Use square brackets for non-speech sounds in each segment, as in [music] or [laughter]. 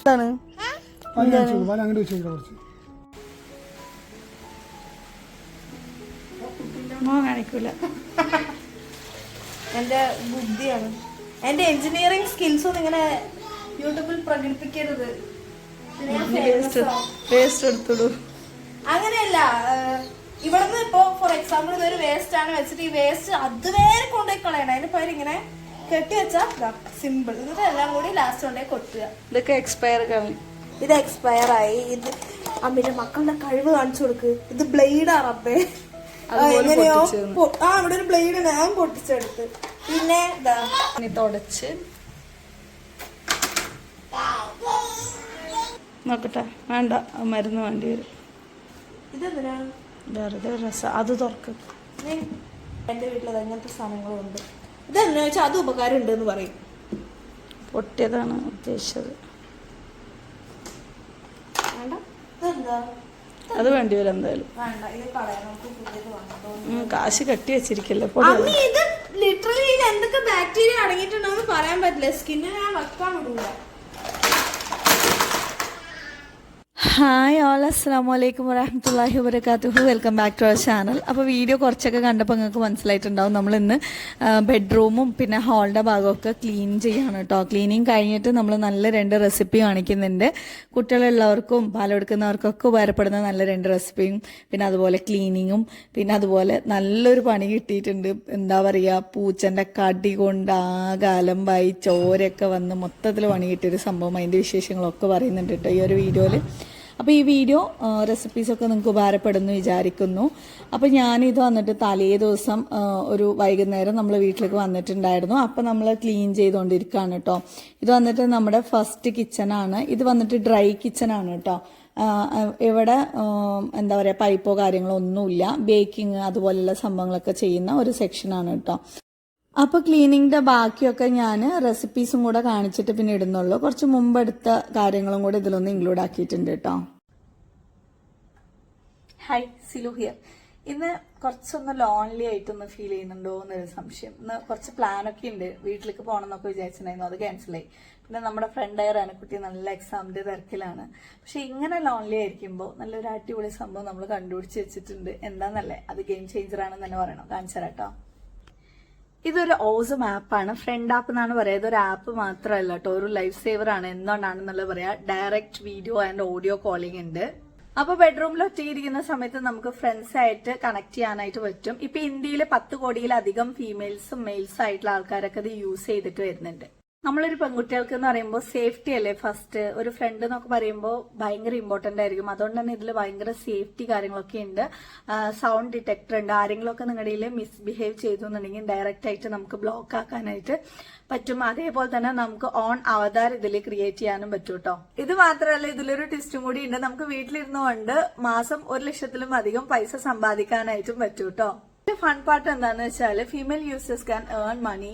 എന്താണ്? അങ്ങോട്ട് വെച്ച് കൊടുക്കാം കുറച്ച്. മോ കാണിക്കൂല. എന്റെ ബുദ്ധിയാണ്. എന്റെ എഞ്ചിനീയറിംഗ് സ്കിൽസ് ഒന്നും ഇങ്ങനെ യൂട്യൂബിൽ പ്രകടിപ്പിക്കരുത്. വേസ്റ്റ് എടുത്തോളൂ അങ്ങനെയല്ല ഇവിടുന്ന് ഇപ്പോ ഫോർ എക്സാമ്പിൾ ഇതൊരു വേസ്റ്റ് ആണ് വെച്ചിട്ട് ഈ വേസ്റ്റ് അതുവരെ കൊണ്ടുപോയി കളയണം. അതിന് പകരം ഇങ്ങനെ കെട്ടി വെച്ചാൽ സിമ്പിൾ എന്നിട്ട് എല്ലാം കൂടി ലാസ്റ്റ് കൊണ്ടുപോയി കൊട്ടുക. ഇതൊക്കെ എക്സ്പയർ ഇത് എക്സ്പയർ ആയി. ഇത് അമ്മിന്റെ മക്കളുടെ കഴിവ് കാണിച്ചു കൊടുക്ക്. ഇത് ബ്ലേഡ് റബ്ബേ. എങ്ങനെയോ ആ ഇവിടെ ഒരു ബ്ലേഡ് ഞാൻ പൊട്ടിച്ചെടുത്ത്. പിന്നെ ഇതാ തുടച്ച്. നോക്കട്ടെ. വേണ്ട മരുന്ന് വേണ്ടി വരും. വെറുതെ രസം. അത് തുറക്കും. എന്റെ വീട്ടിൽ അങ്ങനത്തെ സാധനങ്ങളും ഉണ്ട്? ഇതെന്നാ വെച്ചാൽ അത് ഉപകാരം ഉണ്ട് എന്ന് പറയും. പൊട്ടിയതാണ് ഉദ്ദേശിച്ചത്. അത് വേണ്ടി വരും എന്തായാലും. കാശ് കെട്ടി വെച്ചിരിക്കല്ലേ ലിറ്ററലി എന്തൊക്കെ ബാക്ടീരിയ അടങ്ങിയിട്ടുണ്ടോ എന്ന് പറയാൻ പറ്റില്ല. സ്കിന്നിന് ഞാൻ വെക്കാൻ വിടൂല. ഹായ് ഓൾ അസ്സാം വലൈക്കും വരഹമത്തല്ലാഹി വബർക്കാത്തുഹു welcome back to our channel അപ്പോൾ വീഡിയോ കുറച്ചൊക്കെ കണ്ടപ്പോൾ നിങ്ങൾക്ക് മനസ്സിലായിട്ടുണ്ടാവും നമ്മൾ ഇന്ന് ബെഡ്റൂമും പിന്നെ ഹാളിന്റെ ഭാഗമൊക്കെ ക്ലീൻ ചെയ്യാണ് കേട്ടോ ക്ലീനിങ് കഴിഞ്ഞിട്ട് നമ്മൾ നല്ല രണ്ട് റെസിപ്പി കാണിക്കുന്നുണ്ട്. കുട്ടികളുള്ളവർക്കും പാലെടുക്കുന്നവർക്കൊക്കെ ഉപകാരപ്പെടുന്ന നല്ല രണ്ട് റെസിപ്പിയും പിന്നെ അതുപോലെ ക്ലീനിങ്ങും പിന്നെ അതുപോലെ നല്ലൊരു പണി കിട്ടിയിട്ടുണ്ട്. എന്താ പറയുക പൂച്ചന്റെ കടി കൊണ്ട് ആകെ അലമ്പായി ചോരയൊക്കെ വന്ന് മൊത്തത്തിൽ പണി കിട്ടിയൊരു സംഭവം. അതിന്റെ വിശേഷങ്ങളൊക്കെ പറയുന്നുണ്ട് കേട്ടോ ഈ ഒരു വീഡിയോയിൽ അപ്പോൾ ഈ വീഡിയോ റെസിപ്പീസൊക്കെ നിങ്ങൾക്ക് ഉപകാരപ്പെടുന്നു വിചാരിക്കുന്നു. അപ്പോൾ ഞാനിത് വന്നിട്ട് തലേ ദിവസം ഒരു വൈകുന്നേരം നമ്മൾ വീട്ടിലേക്ക് വന്നിട്ടുണ്ടായിരുന്നു. അപ്പോൾ നമ്മൾ ക്ലീൻ ചെയ്തുകൊണ്ടിരിക്കുകയാണ് കേട്ടോ ഇത് വന്നിട്ട് നമ്മുടെ ഫസ്റ്റ് കിച്ചണാണ് ഇത് വന്നിട്ട് ഡ്രൈ കിച്ചണാണ് കേട്ടോ ഇവിടെ എന്താ പറയുക പൈപ്പോ കാര്യങ്ങളോ ഒന്നുമില്ല. ബേക്കിംഗ് അതുപോലെയുള്ള സംഭവങ്ങളൊക്കെ ചെയ്യുന്ന ഒരു സെക്ഷനാണ് കേട്ടോ അപ്പോൾ ക്ലീനിങ്ങിന്റെ ബാക്കിയൊക്കെ ഞാൻ റെസിപ്പീസും കൂടെ കാണിച്ചിട്ട് പിന്നെ ഇടുന്നുള്ളൂ. കുറച്ച് മുമ്പ് എടുത്ത കാര്യങ്ങളും കൂടെ ഇതിലൊന്ന് ഇൻക്ലൂഡ് ആക്കിയിട്ടുണ്ട് കേട്ടോ ഹൈ സിലു ഹിയർ ഇന്ന് കുറച്ചൊന്ന് ലോൺലി ആയിട്ടൊന്ന് ഫീൽ ചെയ്യുന്നുണ്ടോ എന്നൊരു സംശയം. ഇന്ന് കുറച്ച് പ്ലാനൊക്കെ ഉണ്ട്. വീട്ടിലേക്ക് പോകണം എന്നൊക്കെ വിചാരിച്ചിട്ടുണ്ടായിരുന്നു. അത് ക്യാൻസലായി പിന്നെ നമ്മുടെ ഫ്രണ്ട് ഫ്രണ്ടായ റനക്കുട്ടി നല്ല എക്സാമിന്റെ തിരക്കിലാണ്. പക്ഷെ ഇങ്ങനെ ലോൺലി ആയിരിക്കുമ്പോൾ നല്ലൊരു അടിപൊളി സംഭവം നമ്മൾ കണ്ടുപിടിച്ച് വെച്ചിട്ടുണ്ട്. എന്താന്നല്ലേ? അത് ഗെയിം ചേഞ്ചർ ആണെന്ന് തന്നെ പറയണം. കാണിച്ചു തരാം ഇതൊരു ഓസം ആപ്പാണ് ഫ്രണ്ട് ആപ്പ് എന്നാണ് പറയുന്നത് ഒരു ആപ്പ് മാത്രമല്ല കേട്ടോ. ഒരു ലൈഫ് സേവർ ആണ്. എന്തുകൊണ്ടാണെന്നുള്ളത് പറയാ. Direct video and audio calling ഉണ്ട്. അപ്പൊ ബെഡ്റൂമിൽ ഒറ്റയിരിക്കുന്ന സമയത്ത് നമുക്ക് ഫ്രണ്ട്സ് ആയിട്ട് കണക്ട് ചെയ്യാനായിട്ട് പറ്റും. ഇപ്പൊ ഇന്ത്യയിൽ പത്ത് കോടിയിലധികം ഫീമെയിൽസും മെയിൽസും ആയിട്ടുള്ള ആൾക്കാരൊക്കെ ഇത് യൂസ് ചെയ്തിട്ട് വരുന്നുണ്ട്. നമ്മളൊരു പെൺകുട്ടികൾക്ക് എന്ന് പറയുമ്പോൾ സേഫ്റ്റി അല്ലേ? ഫസ്റ്റ് ഒരു ഫ്രണ്ട് എന്നൊക്കെ പറയുമ്പോൾ ഭയങ്കര ഇമ്പോർട്ടന്റ് ആയിരിക്കും. അതുകൊണ്ട് തന്നെ ഇതിൽ ഭയങ്കര സേഫ്റ്റി കാര്യങ്ങളൊക്കെ ഉണ്ട്. സൗണ്ട് ഡിറ്റക്ടർ ഉണ്ട്. ആരെങ്കിലുമൊക്കെ നിങ്ങളുടെ മിസ്ബിഹേവ് ചെയ്തു എന്നുണ്ടെങ്കിൽ ഡയറക്റ്റ് ആയിട്ട് നമുക്ക് ബ്ലോക്ക് ആക്കാനായിട്ട് പറ്റും. അതേപോലെ തന്നെ നമുക്ക് ഓൺ അവതാർ ഇതിൽ ക്രിയേറ്റ് ചെയ്യാനും പറ്റും കേട്ടോ ഇത് മാത്രമല്ല ഇതിലൊരു ടിസ്റ്റും കൂടി ഉണ്ട്. നമുക്ക് വീട്ടിലിരുന്നുകൊണ്ട് മാസം ഒരു ലക്ഷത്തിലും അധികം പൈസ സമ്പാദിക്കാനായിട്ടും പറ്റും കേട്ടോ ഫൺ പാർട്ട് എന്താണെന്ന് വെച്ചാൽ female users can earn money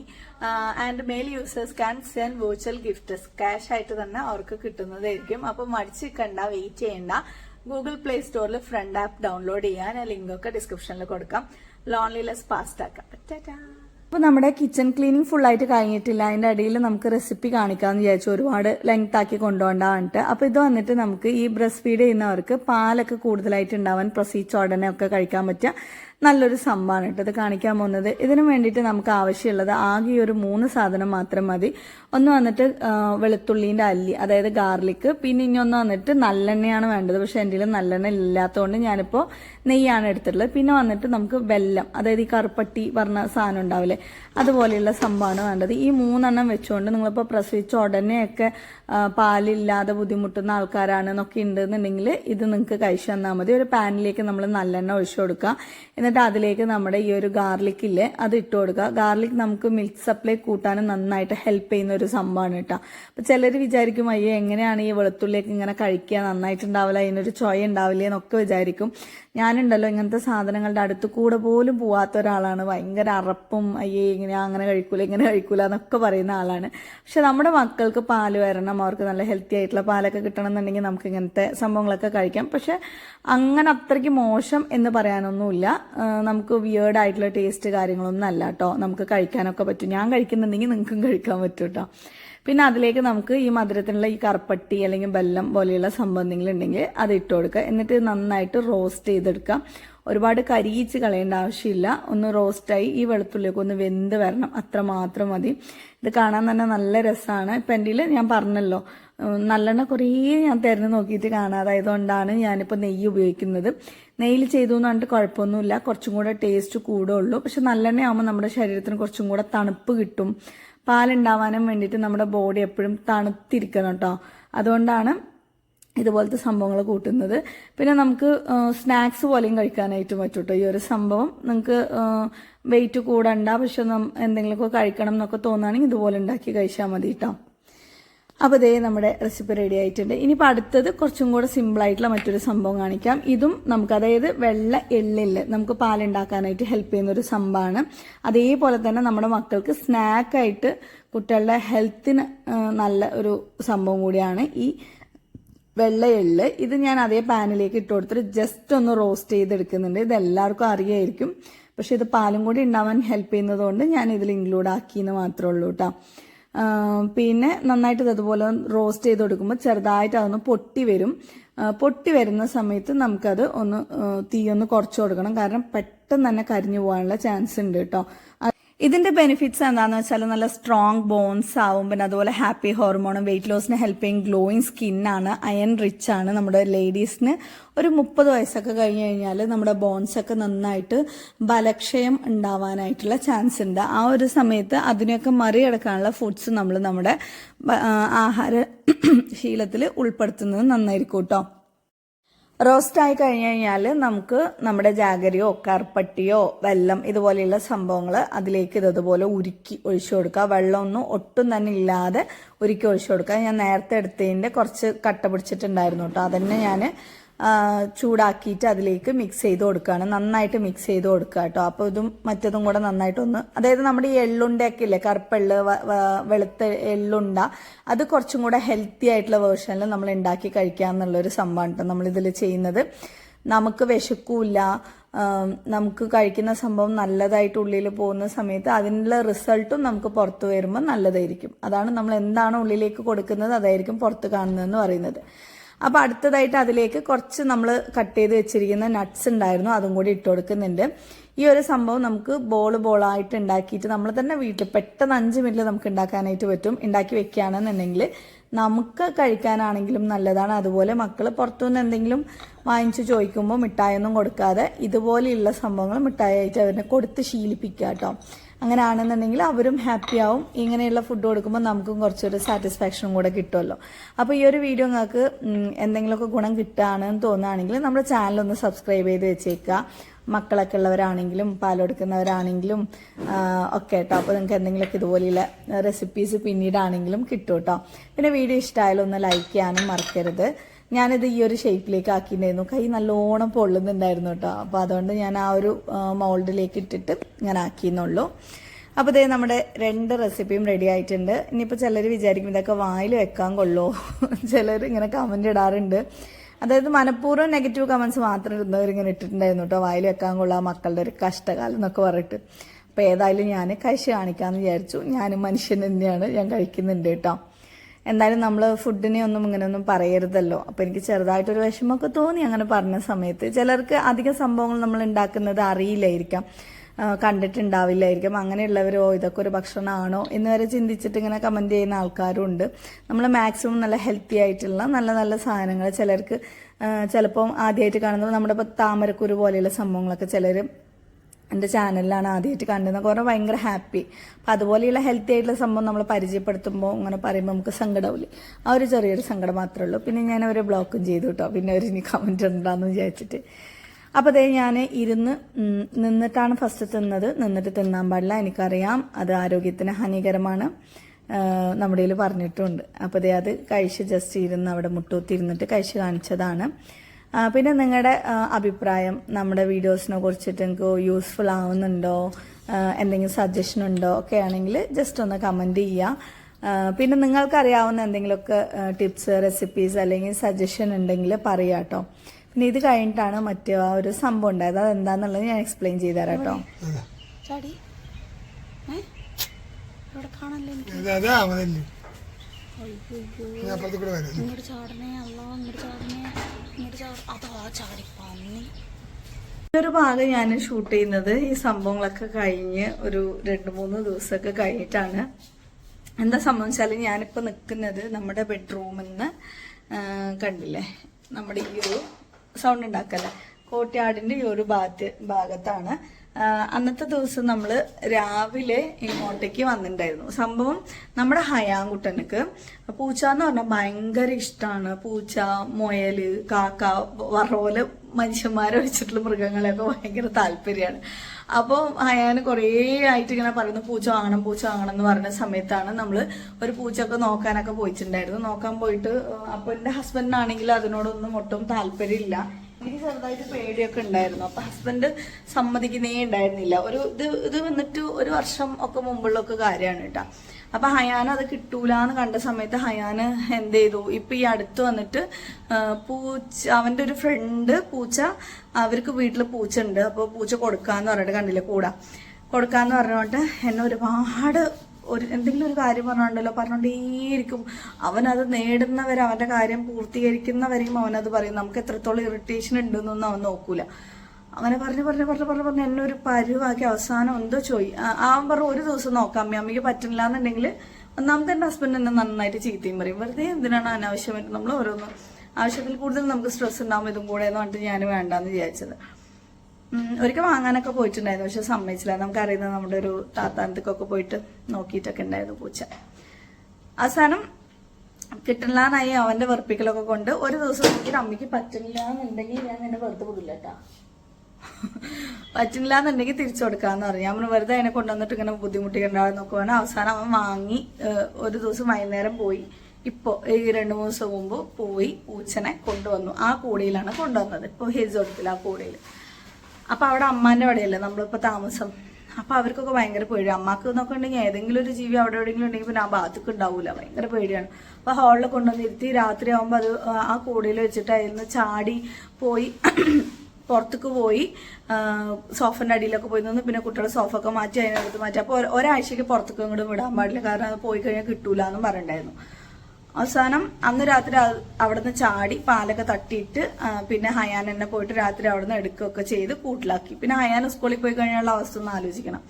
and male users can send virtual gifts cash ആയിട്ട് തന്നെ അവർക്ക് കിട്ടുന്നതായിരിക്കും. അപ്പൊ മടിച്ചിരിക്കണ്ട വെയിറ്റ് ചെയ്യണ്ട. ഗൂഗിൾ പ്ലേ സ്റ്റോറിൽ ഫ്രണ്ട് ആപ്പ് ഡൗൺലോഡ് ചെയ്യാൻ ലിങ്ക് ഒക്കെ ഡിസ്ക്രിപ്ഷനിൽ കൊടുക്കാം. ലോൺലിലെസ് പാസ്റ്റ് ആക്കാം. ടാറ്റാ. അപ്പോൾ നമ്മുടെ കിച്ചൺ ക്ലീനിങ് ഫുൾ ആയിട്ട് കഴിഞ്ഞിട്ടില്ല. അതിന്റെ അടിയിൽ നമുക്ക് റെസിപ്പി കാണിക്കാമെന്ന് വിചാരിച്ചു. ഒരുപാട് ലെങ്ത് ആക്കി കൊണ്ടുപോകണ്ടാന്നിട്ട് അപ്പോൾ ഇത് വന്നിട്ട് നമുക്ക് ഈ ബ്രസ്റ്റ് ഫീഡ് ചെയ്യുന്നവർക്ക് പാലൊക്കെ കൂടുതലായിട്ട് ഉണ്ടാവാൻ പ്രസീച്ച് ഉടനെ ഒക്കെ കഴിക്കാൻ പറ്റിയ നല്ലൊരു സംഭവമാണ് കേട്ടോ. ഇത് കാണിക്കാൻ പോകുന്നത്. ഇതിനു വേണ്ടിയിട്ട് നമുക്ക് ആവശ്യമുള്ളത് ആകെ ഒരു മൂന്ന് സാധനം മാത്രം മതി. ഒന്ന് വന്നിട്ട് വെളുത്തുള്ളീന്റെ അല്ലി അതായത് ഗാർലിക്ക് പിന്നെ ഇനി ഒന്ന് വന്നിട്ട് നല്ലെണ്ണയാണ് വേണ്ടത്. പക്ഷെ എന്റെ നല്ലെണ്ണ ഇല്ലാത്തതുകൊണ്ട് ഞാനിപ്പോൾ നെയ്യാണ് എടുത്തിട്ടുള്ളത്. പിന്നെ വന്നിട്ട് നമുക്ക് വെല്ലം അതായത് ഈ കറുപ്പട്ടി പറഞ്ഞ സാധനം ഉണ്ടാവില്ലേ അതുപോലെയുള്ള സംഭവമാണ് വേണ്ടത്. ഈ മൂന്നെണ്ണം വെച്ചുകൊണ്ട് നിങ്ങളിപ്പോൾ പ്രസവിച്ച ഉടനെയൊക്കെ പാലില്ലാതെ ബുദ്ധിമുട്ടുന്ന ആൾക്കാരാണെന്നൊക്കെ ഉണ്ടെന്നുണ്ടെങ്കിൽ ഇത് നിങ്ങൾക്ക് കഴിച്ചു തന്നാൽ മതി. ഒരു പാനിലേക്ക് നമ്മൾ നല്ലെണ്ണ ഒഴിച്ചു കൊടുക്കുക എന്നിട്ട് അതിലേക്ക് നമ്മുടെ ഈ ഒരു ഗാർലിക് ഇല്ലേ അത് ഇട്ട് കൊടുക്കുക. ഗാർലിക് നമുക്ക് മിൽക്ക് സപ്ലൈ കൂട്ടാനും നന്നായിട്ട് ഹെൽപ്പ് ചെയ്യുന്ന ഒരു സംഭവമാണ് കേട്ടോ. അപ്പൊ ചിലർ വിചാരിക്കും അയ്യോ എങ്ങനെയാണ് ഈ വെളുത്തുള്ളിയൊക്കെ ഇങ്ങനെ കഴിക്കുക നന്നായിട്ടുണ്ടാവില്ല അതിനൊരു ചൊയ ഉണ്ടാവില്ല എന്നൊക്കെ വിചാരിക്കും. ഞാനുണ്ടല്ലോ ഇങ്ങനത്തെ സാധനങ്ങളുടെ അടുത്ത് കൂടെ പോലും പോവാത്ത ഒരാളാണ്. ഭയങ്കര അറപ്പും അയ്യേ ഇങ്ങനെ അങ്ങനെ കഴിക്കൂല ഇങ്ങനെ കഴിക്കൂല എന്നൊക്കെ പറയുന്ന ആളാണ്. പക്ഷെ നമ്മുടെ മക്കൾക്ക് പാൽ വരണം അവർക്ക് നല്ല ഹെൽത്തി ആയിട്ടുള്ള പാലൊക്കെ കിട്ടണം എന്നുണ്ടെങ്കിൽ നമുക്ക് ഇങ്ങനത്തെ സംഭവങ്ങളൊക്കെ കഴിക്കാം. പക്ഷെ അങ്ങനെ അത്രയ്ക്ക് മോശം എന്ന് പറയാനൊന്നുമില്ല. നമുക്ക് വിയേർഡ് ആയിട്ടുള്ള ടേസ്റ്റ് കാര്യങ്ങളൊന്നും അല്ല കേട്ടോ. നമുക്ക് കഴിക്കാനൊക്കെ പറ്റും. ഞാൻ കഴിക്കുന്നുണ്ടെങ്കിൽ നിങ്ങൾക്കും കഴിക്കാൻ പറ്റും കേട്ടോ പിന്നെ അതിലേക്ക് നമുക്ക് ഈ മധുരത്തിനുള്ള ഈ കറുപ്പട്ടി അല്ലെങ്കിൽ ബെല്ലം പോലെയുള്ള സംഭവം എന്തെങ്കിലും ഉണ്ടെങ്കിൽ അത് ഇട്ട് കൊടുക്കുക. എന്നിട്ട് നന്നായിട്ട് റോസ്റ്റ് ചെയ്തെടുക്കാം ഒരുപാട് കരിയിച്ച് കളയേണ്ട ആവശ്യമില്ല. ഒന്ന് റോസ്റ്റായി ഈ വെളുത്തുള്ളിയൊക്കെ ഒന്ന് വെന്ത് വരണം. അത്ര മാത്രം മതി. ഇത് കാണാൻ തന്നെ നല്ല രസമാണ് ഇപ്പം എന്റെ ഞാൻ പറഞ്ഞല്ലോ നല്ലെണ്ണ കുറേ ഞാൻ തിരഞ്ഞു നോക്കിയിട്ട് കാണാതായതുകൊണ്ടാണ് ഞാനിപ്പോൾ നെയ്യ് ഉപയോഗിക്കുന്നത്. നെയ്യിൽ ചെയ്തു എന്ന് പറഞ്ഞിട്ട് കുഴപ്പമൊന്നുമില്ല. കുറച്ചും കൂടെ ടേസ്റ്റ് കൂടുള്ളൂ. പക്ഷെ നല്ലെണ്ണ ആകുമ്പോൾ നമ്മുടെ ശരീരത്തിന് കുറച്ചും കൂടെ തണുപ്പ് കിട്ടും. പാലുണ്ടാവാനും വേണ്ടിയിട്ട് നമ്മുടെ ബോഡി എപ്പോഴും തണുത്തിരിക്കണം കേട്ടോ. അതുകൊണ്ടാണ് ഇതുപോലത്തെ സംഭവങ്ങൾ കൂട്ടുന്നത്. പിന്നെ നമുക്ക് സ്നാക്സ് പോലെയും കഴിക്കാനായിട്ട് പറ്റും കേട്ടോ. ഈ ഒരു സംഭവം നിങ്ങൾക്ക് വെയിറ്റ് കൂടണ്ട പക്ഷെ എന്തെങ്കിലുമൊക്കെ കഴിക്കണം എന്നൊക്കെ തോന്നുകയാണെങ്കിൽ ഇതുപോലെ ഉണ്ടാക്കി കഴിച്ചാൽ മതി കേട്ടോ. അപ്പോൾ ഇതേ നമ്മുടെ റെസിപ്പി റെഡി ആയിട്ടുണ്ട്. ഇനിയിപ്പോൾ അടുത്തത് കുറച്ചും കൂടെ സിമ്പിൾ ആയിട്ടുള്ള മറ്റൊരു സംഭവം കാണിക്കാം. ഇതും നമുക്ക് അതായത് വെള്ള എള്ളിൽ നമുക്ക് പാലുണ്ടാക്കാനായിട്ട് ഹെൽപ്പ് ചെയ്യുന്ന ഒരു സംഭവമാണ്. അതേപോലെ തന്നെ നമ്മുടെ മക്കൾക്ക് സ്നാക്കായിട്ട് കുട്ടികളുടെ ഹെൽത്തിന് നല്ല ഒരു സംഭവം കൂടിയാണ് ഈ വെള്ള എള്ള്. ഇത് ഞാൻ അതേ പാനിലേക്ക് ഇട്ട് കൊടുത്തിട്ട് ജസ്റ്റ് ഒന്ന് റോസ്റ്റ് ചെയ്തെടുക്കുന്നുണ്ട്. ഇത് എല്ലാവർക്കും അറിയായിരിക്കും. പക്ഷെ ഇത് പാലും കൂടി ഉണ്ടാവാൻ ഹെൽപ്പ് ചെയ്യുന്നതുകൊണ്ട് ഞാൻ ഇതിൽ ഇൻക്ലൂഡ് ആക്കിയെന്ന് മാത്രമേ ഉള്ളൂ കേട്ടോ പിന്നെ നന്നായിട്ട് ഇതുപോലെ റോസ്റ്റ് ചെയ്ത് കൊടുക്കുമ്പോൾ ചെറുതായിട്ട് അതൊന്ന് പൊട്ടി വരും. പൊട്ടി വരുന്ന സമയത്ത് നമുക്കത് ഒന്ന് തീയൊന്ന് കുറച്ച് കൊടുക്കണം. കാരണം പെട്ടെന്ന് തന്നെ കരിഞ്ഞു പോകാനുള്ള ചാൻസ് ഉണ്ട് കേട്ടോ ഇതിന്റെ ബെനിഫിറ്റ്സ് എന്താണെന്ന് വെച്ചാൽ നല്ല സ്ട്രോങ് ബോൺസ് ആവും. പിന്നെ അതുപോലെ ഹാപ്പി ഹോർമോണും വെയിറ്റ് ലോസിന് ഹെൽപ്പ് ചെയ്യും ഗ്ലോയിങ് സ്കിന്നാണ് അയൺ റിച്ച് ആണ് നമ്മുടെ ലേഡീസിന് ഒരു മുപ്പത് വയസ്സൊക്കെ കഴിഞ്ഞ് കഴിഞ്ഞാൽ നമ്മുടെ ബോൺസ് ഒക്കെ നന്നായിട്ട് ബലക്ഷയം ഉണ്ടാവാനായിട്ടുള്ള ചാൻസ് ഉണ്ട്. ആ ഒരു സമയത്ത് അതിനെയൊക്കെ മറികടക്കാനുള്ള ഫുഡ്സ് നമ്മൾ നമ്മുടെ ആഹാര [clears throat] ശീലത്തിൽ ഉൾപ്പെടുത്തുന്നത് നന്നായിരിക്കും കേട്ടോ. റോസ്റ്റ് ആയി കഴിഞ്ഞ് കഴിഞ്ഞാൽ നമുക്ക് നമ്മുടെ ജാഗരിയോ കറുപ്പട്ടിയോ വെള്ളം ഇതുപോലെയുള്ള സംഭവങ്ങൾ അതിലേക്ക് ഇതുപോലെ ഉരുക്കി ഒഴിച്ചു കൊടുക്കുക. വെള്ളമൊന്നും ഒട്ടും തന്നെ ഇല്ലാതെ ഉരുക്കി ഒഴിച്ചു കൊടുക്കുക. ഞാൻ നേരത്തെ എടുത്തതിന്റെ കുറച്ച് കട്ട പിടിച്ചിട്ടുണ്ടായിരുന്നു കേട്ടോ. അതന്നെ ഞാൻ ചൂടാക്കിയിട്ട് അതിലേക്ക് മിക്സ് ചെയ്ത് കൊടുക്കുകയാണ് നന്നായിട്ട് മിക്സ് ചെയ്ത് കൊടുക്കുക കേട്ടോ അപ്പോൾ ഇതും മറ്റതും കൂടെ നന്നായിട്ടൊന്ന് അതായത് നമ്മുടെ ഈ എള്ളുണ്ടയൊക്കെ ഇല്ലേ കറുപ്പെള്ള് വെളുത്ത എള്ളുണ്ട അത് കുറച്ചും കൂടെ ഹെൽത്തി ആയിട്ടുള്ള വേർഷനിൽ നമ്മൾ ഉണ്ടാക്കി കഴിക്കുക എന്നുള്ളൊരു സംഭവമാണ് കേട്ടോ നമ്മളിതിൽ ചെയ്യുന്നത്. നമുക്ക് വിശക്കൂല നമുക്ക് കഴിക്കുന്ന സംഭവം നല്ലതായിട്ട് ഉള്ളിൽ പോകുന്ന സമയത്ത് അതിനുള്ള റിസൾട്ടും നമുക്ക് പുറത്ത് വരുമ്പോൾ നല്ലതായിരിക്കും. അതാണ് നമ്മൾ എന്താണ് ഉള്ളിലേക്ക് കൊടുക്കുന്നത് അതായിരിക്കും പുറത്ത് കാണുന്നതെന്ന് പറയുന്നത്. അപ്പോൾ അടുത്തതായിട്ട് അതിലേക്ക് കുറച്ച് നമ്മൾ കട്ട് ചെയ്ത് വെച്ചിരിക്കുന്ന നട്ട്സ് ഉണ്ടായിരുന്നു അതും കൂടി ഇട്ട് കൊടുക്കുന്നുണ്ട്. ഈ ഒരു സംഭവം നമുക്ക് ബോൾ ബോളായിട്ട് ഉണ്ടാക്കിയിട്ട് നമ്മൾ തന്നെ വീട്ടിൽ പെട്ടെന്ന് അഞ്ച് മിനിറ്റ് നമുക്ക് ഉണ്ടാക്കാനായിട്ട് പറ്റും. ഉണ്ടാക്കി വെക്കുകയാണെന്നുണ്ടെങ്കിൽ നമുക്ക് കഴിക്കാനാണെങ്കിലും നല്ലതാണ്. അതുപോലെ മക്കൾ പുറത്തുനിന്ന് എന്തെങ്കിലും വാങ്ങിച്ചു ചോദിക്കുമ്പോൾ മിഠായി ഒന്നും കൊടുക്കാതെ ഇതുപോലെയുള്ള സംഭവങ്ങൾ മിഠായി ആയിട്ട് അവരെ കൊടുത്ത് ശീലിപ്പിക്കുക കേട്ടോ. അങ്ങനെ ആണെന്നുണ്ടെങ്കിൽ അവരും ഹാപ്പി ആവും. ഇങ്ങനെയുള്ള ഫുഡ് കൊടുക്കുമ്പോൾ നമുക്കും കുറച്ചൊരു സാറ്റിസ്ഫാക്ഷനും കൂടെ കിട്ടുമല്ലോ അപ്പോൾ ഈ ഒരു വീഡിയോ നിങ്ങൾക്ക് എന്തെങ്കിലുമൊക്കെ ഗുണം കിട്ടുകയാണെന്ന് തോന്നുകയാണെങ്കിൽ നമ്മുടെ ചാനൽ ഒന്ന് സബ്സ്ക്രൈബ് ചെയ്ത് വെച്ചേക്കുക മക്കളൊക്കെ ഉള്ളവരാണെങ്കിലും പാലെടുക്കുന്നവരാണെങ്കിലും ഒക്കെ കേട്ടോ അപ്പോൾ നിങ്ങൾക്ക് എന്തെങ്കിലുമൊക്കെ ഇതുപോലെയുള്ള റെസിപ്പീസ് പിന്നീടാണെങ്കിലും കിട്ടും കേട്ടോ പിന്നെ വീഡിയോ ഇഷ്ടമായാലും ഒന്ന് ലൈക്ക് ചെയ്യാനും മറക്കരുത്. ഞാനിത് ഈ ഒരു ഷേപ്പിലേക്ക് ആക്കിയിട്ടുണ്ടായിരുന്നു. കൈ നല്ലോണം പൊള്ളുന്നുണ്ടായിരുന്നു കേട്ടോ അപ്പോൾ അതുകൊണ്ട് ഞാൻ ആ ഒരു മോൾഡിലേക്ക് ഇട്ടിട്ട് ഞാൻ ആക്കിയെന്നുള്ളൂ. അപ്പോൾ ഇതേ നമ്മുടെ രണ്ട് റെസിപ്പിയും റെഡി ആയിട്ടുണ്ട്. ഇനിയിപ്പോൾ ചിലർ വിചാരിക്കും ഇതൊക്കെ വായിൽ വെക്കാൻ കൊള്ളോ. [laughs] ചിലർ ഇങ്ങനെ കമന്റ് ഇടാറുണ്ട്. അതായത് മനഃപൂർവം നെഗറ്റീവ് കമന്റ്സ് മാത്രം ഇരുന്നവർ ഇങ്ങനെ ഇട്ടിട്ടുണ്ടായിരുന്നു കേട്ടോ വായിൽ വെക്കാൻ കൊള്ളാം മക്കളുടെ ഒരു കഷ്ടകാലം എന്നൊക്കെ പറഞ്ഞിട്ട്. അപ്പോൾ ഏതായാലും ഞാൻ കഴിച്ച് കാണിക്കാന്ന് വിചാരിച്ചു. ഞാനും മനുഷ്യൻ തന്നെയാണ്. ഞാൻ കഴിക്കുന്നുണ്ട് കേട്ടോ എന്തായാലും നമ്മൾ ഫുഡിനെ ഒന്നും ഇങ്ങനെയൊന്നും പറയരുതല്ലോ. അപ്പോൾ എനിക്ക് ചെറുതായിട്ടൊരു വിഷമമൊക്കെ തോന്നി അങ്ങനെ പറഞ്ഞ സമയത്ത്. ചിലർക്ക് അധിക സംഭവങ്ങൾ നമ്മൾ ഉണ്ടാക്കുന്നത് അറിയില്ലായിരിക്കാം. കണ്ടിട്ടുണ്ടാവില്ലായിരിക്കും. അങ്ങനെയുള്ളവരോ ഇതൊക്കെ ഒരു ഭക്ഷണമാണോ എന്ന് വരെ ചിന്തിച്ചിട്ട് ഇങ്ങനെ കമന്റ് ചെയ്യുന്ന ആൾക്കാരും ഉണ്ട്. നമ്മൾ മാക്സിമം നല്ല ഹെൽത്തി ആയിട്ടുള്ള നല്ല നല്ല സാധനങ്ങൾ ചിലർക്ക് ചിലപ്പം ആദ്യമായിട്ട് കാണുന്നത് നമ്മുടെ ഇപ്പോൾ താമരക്കുരു പോലെയുള്ള സംഭവങ്ങളൊക്കെ ചിലർ എന്റെ ചാനലിലാണ് ആദ്യമായിട്ട് കണ്ടതെന്ന് കുറെ ഭയങ്കര ഹാപ്പി. അപ്പം അതുപോലെയുള്ള ഹെൽത്തി ആയിട്ടുള്ള സംഭവം നമ്മൾ പരിചയപ്പെടുത്തുമ്പോൾ അങ്ങനെ പറയുമ്പോൾ നമുക്ക് സങ്കടമില്ലേ ആ ഒരു ചെറിയൊരു സങ്കടം മാത്രമേ ഉള്ളൂ. പിന്നെ ഞാൻ അവരെ ബ്ലോക്കും ചെയ്തു കേട്ടോ പിന്നെ അവർ ഇനി കമന്റ് ഉണ്ടാന്ന് വിചാരിച്ചിട്ട്. അപ്പോൾ അതേ ഞാൻ ഇരുന്ന് നിന്നിട്ടാണ് ഫസ്റ്റ് തിന്നത്. നിന്നിട്ട് തിന്നാൻ പാടില്ല. എനിക്കറിയാം അത് ആരോഗ്യത്തിന് ഹാനികരമാണ്. നമ്മുടെ കയ്യിൽ പറഞ്ഞിട്ടുണ്ട്. അപ്പോൾ അതേ അത് കഴിച്ച് ജസ്റ്റ് ഇരുന്ന് അവിടെ മുട്ടൂത്തിരുന്നിട്ട് കഴിച്ച് കാണിച്ചതാണ്. പിന്നെ നിങ്ങളുടെ അഭിപ്രായം നമ്മുടെ വീഡിയോസിനെ കുറിച്ചിട്ട് നിങ്ങൾക്ക് യൂസ്ഫുൾ ആവുന്നുണ്ടോ? എന്തെങ്കിലും സജഷൻ ഉണ്ടോ? ഒക്കെ ആണെങ്കിൽ ജസ്റ്റ് ഒന്ന് കമന്റ് ചെയ്യുക ആ, പിന്നെ നിങ്ങൾക്കറിയാവുന്ന എന്തെങ്കിലുമൊക്കെ ടിപ്സ് റെസിപ്പീസ് അല്ലെങ്കിൽ സജഷൻ ഉണ്ടെങ്കിൽ പറയാം കേട്ടോ പിന്നെ ഇത് കഴിഞ്ഞിട്ടാണ് മറ്റേ ആ ഒരു സംഭവം ഉണ്ടായത്. അത് എന്താണെന്നുള്ളത് ഞാൻ എക്സ്പ്ലെയിൻ ചെയ്തു തരാം കേട്ടോ ചാടണേ അല്ല ഇങ്ങോട്ട് ചാടണേ. അതാ ഒരു ഭാഗം ഞാൻ ഷൂട്ട് ചെയ്യുന്നത് ഈ സംഭവങ്ങളൊക്കെ കഴിഞ്ഞ് ഒരു രണ്ട് മൂന്ന് ദിവസമൊക്കെ കഴിഞ്ഞിട്ടാണ്. എന്താ സംഭവിച്ചാൽ ഞാനിപ്പോൾ നിൽക്കുന്നത് നമ്മുടെ ബെഡ്റൂമിൽ നിന്ന് കണ്ടില്ലേ? നമ്മുടെ ഈ ഒരു സൗണ്ട് ഉണ്ടാക്കല്ലേ? കോട്ട്യാടിന്റെ ഈ ഒരു ഭാഗത്ത് ഭാഗത്താണ്. അന്നത്തെ ദിവസം നമ്മൾ രാവിലെ ഇങ്ങോട്ടേക്ക് വന്നിട്ടുണ്ടായിരുന്നു. സംഭവം നമ്മുടെ ഹയാങ്കുട്ടനക്ക് പൂച്ച എന്ന് പറഞ്ഞാൽ ഭയങ്കര ഇഷ്ടമാണ് പൂച്ച മുയൽ കാക്ക വറോൽ മനുഷ്യന്മാരെ വെച്ചിട്ടുള്ള മൃഗങ്ങളെയൊക്കെ ഭയങ്കര താല്പര്യമാണ്. അപ്പോൾ ഹയാൻ കുറേ ആയിട്ട് ഇങ്ങനെ പറയുന്നു പൂച്ച വാങ്ങണം പൂച്ച വാങ്ങണം എന്ന് പറഞ്ഞ സമയത്താണ് നമ്മൾ ഒരു പൂച്ചയൊക്കെ നോക്കാനൊക്കെ പോയിട്ടുണ്ടായിരുന്നു നോക്കാൻ പോയിട്ട് അപ്പോൾ എന്റെ ഹസ്ബൻഡിനാണെങ്കിൽ അതിനോടൊന്നും ഒട്ടും താല്പര്യമില്ല. എനിക്ക് ചെറുതായിട്ട് പേടിയൊക്കെ ഉണ്ടായിരുന്നു. അപ്പൊ ഹസ്ബൻഡ് സമ്മതിക്കുന്നേ ഉണ്ടായിരുന്നില്ല. ഒരു ഇത് ഇത് വന്നിട്ട് ഒരു വർഷം ഒക്കെ മുമ്പുള്ളൊക്കെ കാര്യമാണ് കേട്ടോ. അപ്പൊ ഹയാൻ അത് കിട്ടൂലെന്ന് കണ്ട സമയത്ത് ഹയാന് എന്ത് ചെയ്തു? ഇപ്പൊ ഈ അടുത്ത് വന്നിട്ട് പൂച്ച അവന്റെ ഒരു ഫ്രണ്ട് പൂച്ച അവർക്ക് വീട്ടിൽ പൂച്ച ഉണ്ട് അപ്പൊ പൂച്ച കൊടുക്കാന്ന് പറഞ്ഞിട്ട് കണ്ടില്ല? കൂടാ. കൊടുക്കാന്ന് പറഞ്ഞോണ്ട് എന്നെ ഒരുപാട് ഒരു എന്തെങ്കിലും ഒരു കാര്യം പറഞ്ഞുണ്ടല്ലോ പറഞ്ഞുകൊണ്ടേയിരിക്കും അവനത് നേടുന്നവരെ അവന്റെ കാര്യം പൂർത്തീകരിക്കുന്നവരെയും അവനത് പറയും. നമുക്ക് എത്രത്തോളം ഇറിറ്റേഷൻ ഉണ്ടെന്നൊന്നും അവൻ നോക്കൂല. അങ്ങനെ പറഞ്ഞ് പറഞ്ഞ് പറഞ്ഞ് പറഞ്ഞ് പറഞ്ഞ് എന്നെ ഒരു പരുവാക്കി അവസാനം എന്തോ ചോയി. അവൻ പറഞ്ഞു ഒരു ദിവസം നോക്കാം അമ്മ അമ്മയ്ക്ക് പറ്റുന്നില്ല എന്നുണ്ടെങ്കിൽ ഒന്നാമത്തെ എന്റെ ഹസ്ബൻഡ് എന്നെ നന്നായിട്ട് ചീത്തയും പറയും. വെറുതെ എന്തിനാണ് അനാവശ്യമായിട്ട് നമ്മൾ ഓരോന്ന് ആവശ്യത്തിൽ കൂടുതൽ നമുക്ക് സ്ട്രെസ് ഉണ്ടാവും ഇതും കൂടെ എന്ന് പറഞ്ഞിട്ട് ഞാൻ വേണ്ടാന്ന് വിചാരിച്ചത്. ഒരിക്കൽ വാങ്ങാനൊക്കെ പോയിട്ടുണ്ടായിരുന്നു പക്ഷെ സമ്മതിച്ചില്ല. നമുക്കറിയുന്നത് നമ്മുടെ ഒരു താത്താനത്തേക്കൊക്കെ പോയിട്ട് നോക്കിയിട്ടൊക്കെ ഉണ്ടായിരുന്നു പൂച്ച. അവസാനം കിട്ടണില്ലാന്നായി അവന്റെ വെറുപ്പിക്കലൊക്കെ കൊണ്ട് ഒരു ദിവസം നോക്കിയിട്ട് അമ്മയ്ക്ക് പറ്റില്ല എന്നുണ്ടെങ്കിൽ ഞാൻ നിന്നെ വെറുതെ വിടില്ല കേട്ടാ എന്നുണ്ടെങ്കിൽ തിരിച്ചു കൊടുക്കാന്ന് പറഞ്ഞു. പറഞ്ഞു, വെറുതെ അതിനെ കൊണ്ടുവന്നിട്ട് ഇങ്ങനെ ബുദ്ധിമുട്ടിക്കണ്ടാവും നോക്കുവാണ് അവസാനം അവൻ വാങ്ങി ഒരു ദിവസം വൈകുന്നേരം പോയി. ഇപ്പോ ഈ രണ്ടു മൂന്ന് ദിവസം മുമ്പ് പോയി പൂച്ചനെ കൊണ്ടുവന്നു. ആ കൂടിയിലാണ് കൊണ്ടുവന്നത്. ഇപ്പൊ ഹിജോട്ടത്തിൽ ആ കൂടിയിൽ. അപ്പൊ അവിടെ അമ്മാന്റെ അവിടെയല്ലേ നമ്മളിപ്പോ താമസം. അപ്പൊ അവർക്കൊക്കെ ഭയങ്കര പേടി അമ്മയ്ക്ക് എന്നൊക്കെ ഉണ്ടെങ്കിൽ ഏതെങ്കിലും ഒരു ജീവി അവിടെ എവിടെയെങ്കിലും ഉണ്ടെങ്കിൽ പിന്നെ ആ ഭാഗത്തേക്ക് ഉണ്ടാവൂല. ഭയങ്കര പേടിയാണ്. അപ്പൊ ഹാളിൽ കൊണ്ടുവന്നിരുത്തി രാത്രി ആവുമ്പോൾ അത് ആ കൂടയിൽ വെച്ചിട്ട് അതിൽ ചാടി പോയി [coughs] പുറത്തേക്ക് പോയി സോഫന്റെ അടിയിലൊക്കെ പോയി നിന്ന് പിന്നെ കുട്ടികളെ സോഫ ഒക്കെ മാറ്റി അതിനടുത്ത് മാറ്റി. അപ്പോൾ ഒരാഴ്ചക്ക് പുറത്തേക്ക് അങ്ങോട്ട് വിടാൻ പാടില്ല. കാരണം അത് പോയി കഴിഞ്ഞാൽ കിട്ടൂല എന്നും പറയണ്ടായിരുന്നു അവസാനം അന്ന് രാത്രി അവിടുന്ന് ചാടി പാലൊക്കെ തട്ടിയിട്ട് പിന്നെ ഹയാൻ എന്നെ പോയിട്ട് രാത്രി അവിടുന്ന് എടുക്കുകയൊക്കെ ചെയ്ത് കൂട്ടിലാക്കി. പിന്നെ ഹയാൻ സ്കൂളിൽ പോയി കഴിഞ്ഞുള്ള അവസ്ഥ ഒന്ന് ആലോചിക്കണം.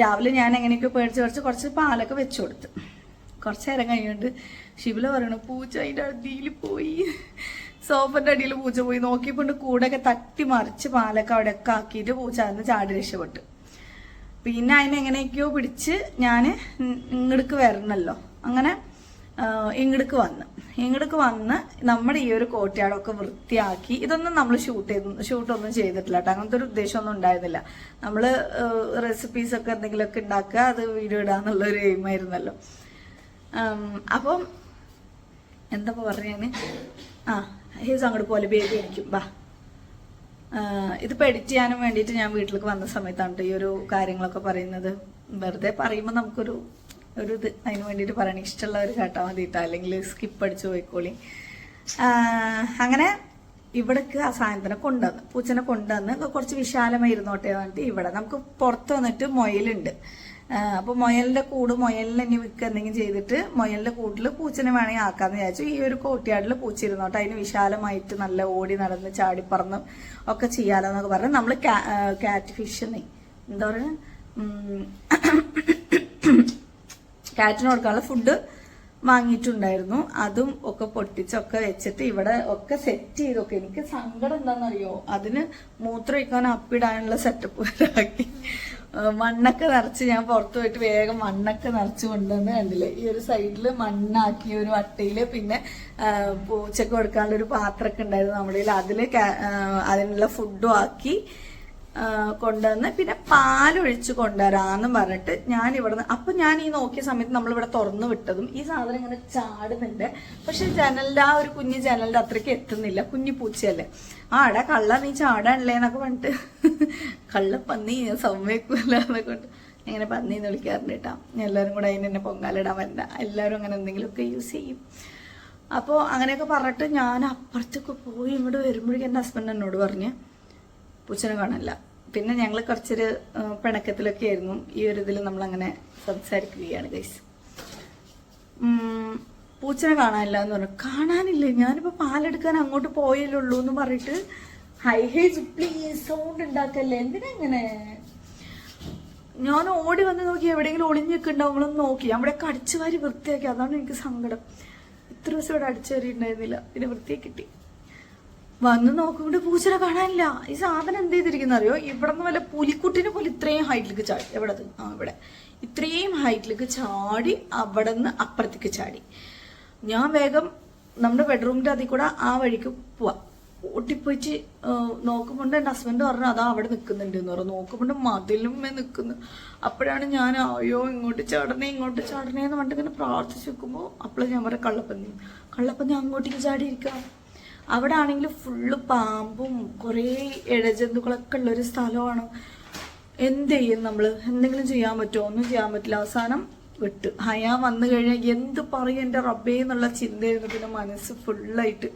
രാവിലെ ഞാൻ എങ്ങനെയൊക്കെ പേടിച്ച് കുറച്ച് കുറച്ച് പാലൊക്കെ വെച്ചു കൊടുത്ത്. കുറച്ച് നേരം കഴിഞ്ഞിട്ട് ശിവല പറയണു പൂച്ച അതിന്റെ അടിയിൽ പോയി. സോഫന്റെ അടിയിൽ പൂച്ച പോയി. നോക്കിയപ്പോണ്ട് കൂടെയൊക്കെ തട്ടി മറിച്ച് പാലൊക്കെ അവിടെയൊക്കെ ആക്കിയിട്ട് പൂച്ച അതിന് ചാടി രക്ഷപ്പെട്ടു. പിന്നെ അതിനെങ്ങനെയൊക്കെയോ പിടിച്ച് ഞാൻ ഇങ്ങടക്ക് വരണല്ലോ. അങ്ങനെ ഇങ്ങടക്ക് വന്ന്. ഇങ്ങടക്ക് വന്ന് നമ്മുടെ ഈ ഒരു കോട്ടയാടൊക്കെ വൃത്തിയാക്കി ഇതൊന്നും നമ്മൾ ഷൂട്ട് ചെയ്ത് ഷൂട്ടൊന്നും ചെയ്തിട്ടില്ല കേട്ടോ. അങ്ങനത്തെ ഒരു ഉദ്ദേശമൊന്നും ഉണ്ടായിരുന്നില്ല. നമ്മൾ റെസിപ്പീസ് ഒക്കെ എന്തെങ്കിലുമൊക്കെ ഉണ്ടാക്കുക അത് വീഡിയോ ഇടാന്നുള്ള ഒരു എയിമായിരുന്നല്ലോ അപ്പം എന്താ പറയാന് ആ ഹീസ് അങ്ങോട്ട് പോലെ ബേബി അടിക്കും ബാ ഇതിപ്പോ എഡിറ്റ് ചെയ്യാനും വേണ്ടിയിട്ട് ഞാൻ വീട്ടിലേക്ക് വന്ന സമയത്താണ് ഈ ഒരു കാര്യങ്ങളൊക്കെ പറയുന്നത്. വെറുതെ പറയുമ്പോൾ നമുക്കൊരു ഒരു ഇത് അതിന് വേണ്ടിയിട്ട് പറയണ. ഇഷ്ടമുള്ളവർ കേട്ടാൽ കേട്ടോ അല്ലെങ്കിൽ സ്കിപ്പ് അടിച്ച് പോയിക്കോളി. അങ്ങനെ ഇവിടേക്ക് ആ സാധനത്തിനെ കൊണ്ടുവന്ന് പൂച്ചനെ കൊണ്ടുവന്ന് കുറച്ച് വിശാലമായി ഇരുന്നോട്ടെ എന്നിട്ട് ഇവിടെ നമുക്ക് പുറത്ത് വന്നിട്ട് മൊയലുണ്ട്. അപ്പൊ മൊയലിന്റെ കൂട് മൊയലിനെ ഇനി വിൽക്കുക എന്തെങ്കിലും ചെയ്തിട്ട് മൊയലിന്റെ കൂട്ടിൽ പൂച്ചനെ വേണമെങ്കിൽ ആക്കാന്ന് വിചാരിച്ചു. ഈ ഒരു കോട്ടിയാടിൽ പൂച്ച ഇരുന്നോട്ടെ. അതിന് വിശാലമായിട്ട് നല്ല ഓടി നടന്ന് ചാടിപ്പറന്ന് ഒക്കെ ചെയ്യാലോ എന്നൊക്കെ പറഞ്ഞ് നമ്മൾ കാറ്റ് ഫിഷ് എന്താ പറയുക കാറ്റിന് കൊടുക്കാനുള്ള ഫുഡ് വാങ്ങിയിട്ടുണ്ടായിരുന്നു. അതും ഒക്കെ പൊട്ടിച്ചൊക്കെ വെച്ചിട്ട് ഇവിടെ ഒക്കെ സെറ്റ് ചെയ്തൊക്കെ. എനിക്ക് സങ്കടം എന്താണെന്നറിയോ? അതിന് മൂത്രം ഒഴിക്കാൻ അപ്പിടാനുള്ള സെറ്റപ്പ് വരെ ആക്കി മണ്ണൊക്കെ നിറച്ച് ഞാൻ പുറത്തു പോയിട്ട് വേഗം മണ്ണൊക്കെ നിറച്ച് കൊണ്ടുവന്ന് കണ്ടില്ലേ? ഈ ഒരു സൈഡിൽ മണ്ണാക്കി ഒരു വട്ടയിൽ പിന്നെ പൂച്ചക്ക് കൊടുക്കാനുള്ള ഒരു പാത്രമൊക്കെ ഉണ്ടായിരുന്നു നമ്മുടെ അതിൽ അതിനുള്ള ഫുഡും ആക്കി. കൊണ്ടുവന്ന് പിന്നെ പാലൊഴിച്ച് കൊണ്ടുവരാന്നും പറഞ്ഞിട്ട് ഞാൻ ഇവിടുന്ന് അപ്പൊ ഞാൻ ഈ നോക്കിയ സമയത്ത് നമ്മളിവിടെ തുറന്നു വിട്ടതും ഈ സാധനം ഇങ്ങനെ ചാടുന്നുണ്ട്. പക്ഷെ ജനലിന്റെ ആ ഒരു കുഞ്ഞു ജനലിന്റെ അത്രയ്ക്ക് എത്തുന്നില്ല. കുഞ്ഞു പൂച്ചയല്ലേ. ആ എടാ കള്ള നീ ചാടാണല്ലേ എന്നൊക്കെ പറഞ്ഞിട്ട് കള്ള പന്നി ഞാൻ സമ്മതിക്കൂല എന്നൊക്കെ കൊണ്ട് ഇങ്ങനെ പന്നി എന്ന് വിളിക്കാറുണ്ട് കേട്ടോ. എല്ലാവരും കൂടെ അതിന് എന്നെ പൊങ്കാലിടാൻ വരണ്ട. എല്ലാവരും അങ്ങനെ എന്തെങ്കിലുമൊക്കെ യൂസ് ചെയ്യും. അപ്പോൾ അങ്ങനെയൊക്കെ പറഞ്ഞിട്ട് ഞാൻ അപ്പുറത്തൊക്കെ പോയി ഇങ്ങോട്ട് വരുമ്പോഴേക്കും എന്റെ ഹസ്ബൻഡ് എന്നോട് പറഞ്ഞ് പൂച്ചനെ കാണില്ല. പിന്നെ ഞങ്ങൾ കുറച്ചൊരു പിണക്കത്തിലൊക്കെ ആയിരുന്നു ഈ ഒരു ഇതിൽ നമ്മൾ അങ്ങനെ സംസാരിക്കുകയാണ് ഗൈസ് പൂച്ചനെ കാണാനില്ല എന്ന് പറഞ്ഞു. കാണാനില്ലേ? ഞാനിപ്പോ പാലെടുക്കാൻ അങ്ങോട്ട് പോയല്ലുള്ളൂ എന്ന് പറഞ്ഞിട്ട് ഹൈ ഹൈ പ്ലീസ് സൗണ്ട് ഉണ്ടാക്കല്ലേ? എന്തിനാ ഇങ്ങനെ? ഞാൻ ഓടി വന്ന് നോക്കി എവിടെയെങ്കിലും ഒളിഞ്ഞൊക്കെ ഉണ്ടാവുമ്പോഴൊന്നും നോക്കി. അവിടെയൊക്കെ അടിച്ചു വാരി വൃത്തിയാക്കി. അതാണ് എനിക്ക് സങ്കടം. ഇത്ര ദിവസം ഇവിടെ അടിച്ചു വാരി ഉണ്ടായിരുന്നില്ല. പിന്നെ വൃത്തിയാക്കി കിട്ടി. വന്ന് നോക്കുമ്പോൾ പൂച്ചനെ കാണാനില്ല. ഈ സാധനം എന്ത് ചെയ്തിരിക്കുന്ന അറിയോ? ഇവിടെ നിന്ന് വല്ല പുലിക്കുട്ടിനെ പോലെ ഇത്രയും ഹൈറ്റിലേക്ക് ചാടി. എവിടെ ആ ഇവിടെ. ഇത്രയും ഹൈറ്റിലേക്ക് ചാടി അവിടെ നിന്ന് അപ്പുറത്തേക്ക് ചാടി. ഞാൻ വേഗം നമ്മുടെ ബെഡ്റൂമിന്റെ അതിൽ കൂടെ ആ വഴിക്ക് പോവാം. ഓട്ടിപ്പോയിട്ട് നോക്കുമ്പോൾ എന്റെ ഹസ്ബൻഡ് പറഞ്ഞു അതാ അവിടെ നിൽക്കുന്നുണ്ട് എന്ന് പറഞ്ഞു. നോക്കുമ്പോൾ മതിലുമേ നിൽക്കുന്നു അപ്പോഴാണ് ഞാൻ അയ്യോ ഇങ്ങോട്ട് ചാടണേ ഇങ്ങോട്ട് ചാടണേ എന്ന് പറഞ്ഞിട്ട് ഇങ്ങനെ പ്രാർത്ഥിച്ച് വെക്കുമ്പോൾ അപ്പോഴും ഞാൻ പറയാം കള്ളപ്പന്നി കള്ളപ്പന്നി അങ്ങോട്ടേക്ക് ചാടിയിരിക്കാം. അവിടെ ആണെങ്കിൽ ഫുള്ള് പാമ്പും കുറേ ഇഴജന്തുക്കളൊക്കെ ഉള്ളൊരു സ്ഥലമാണ്. എന്ത് ചെയ്യും നമ്മൾ എന്തെങ്കിലും ചെയ്യാൻ പറ്റുമോ? ഒന്നും ചെയ്യാൻ പറ്റില്ല. അവസാനം വിട്ട്. ഹയാ വന്നു കഴിഞ്ഞാൽ എന്ത് പറയും എന്റെ റബ്ബേ എന്നുള്ള ചിന്തയായിരുന്നു പിന്നെ മനസ്സ് ഫുള്ളായിട്ട്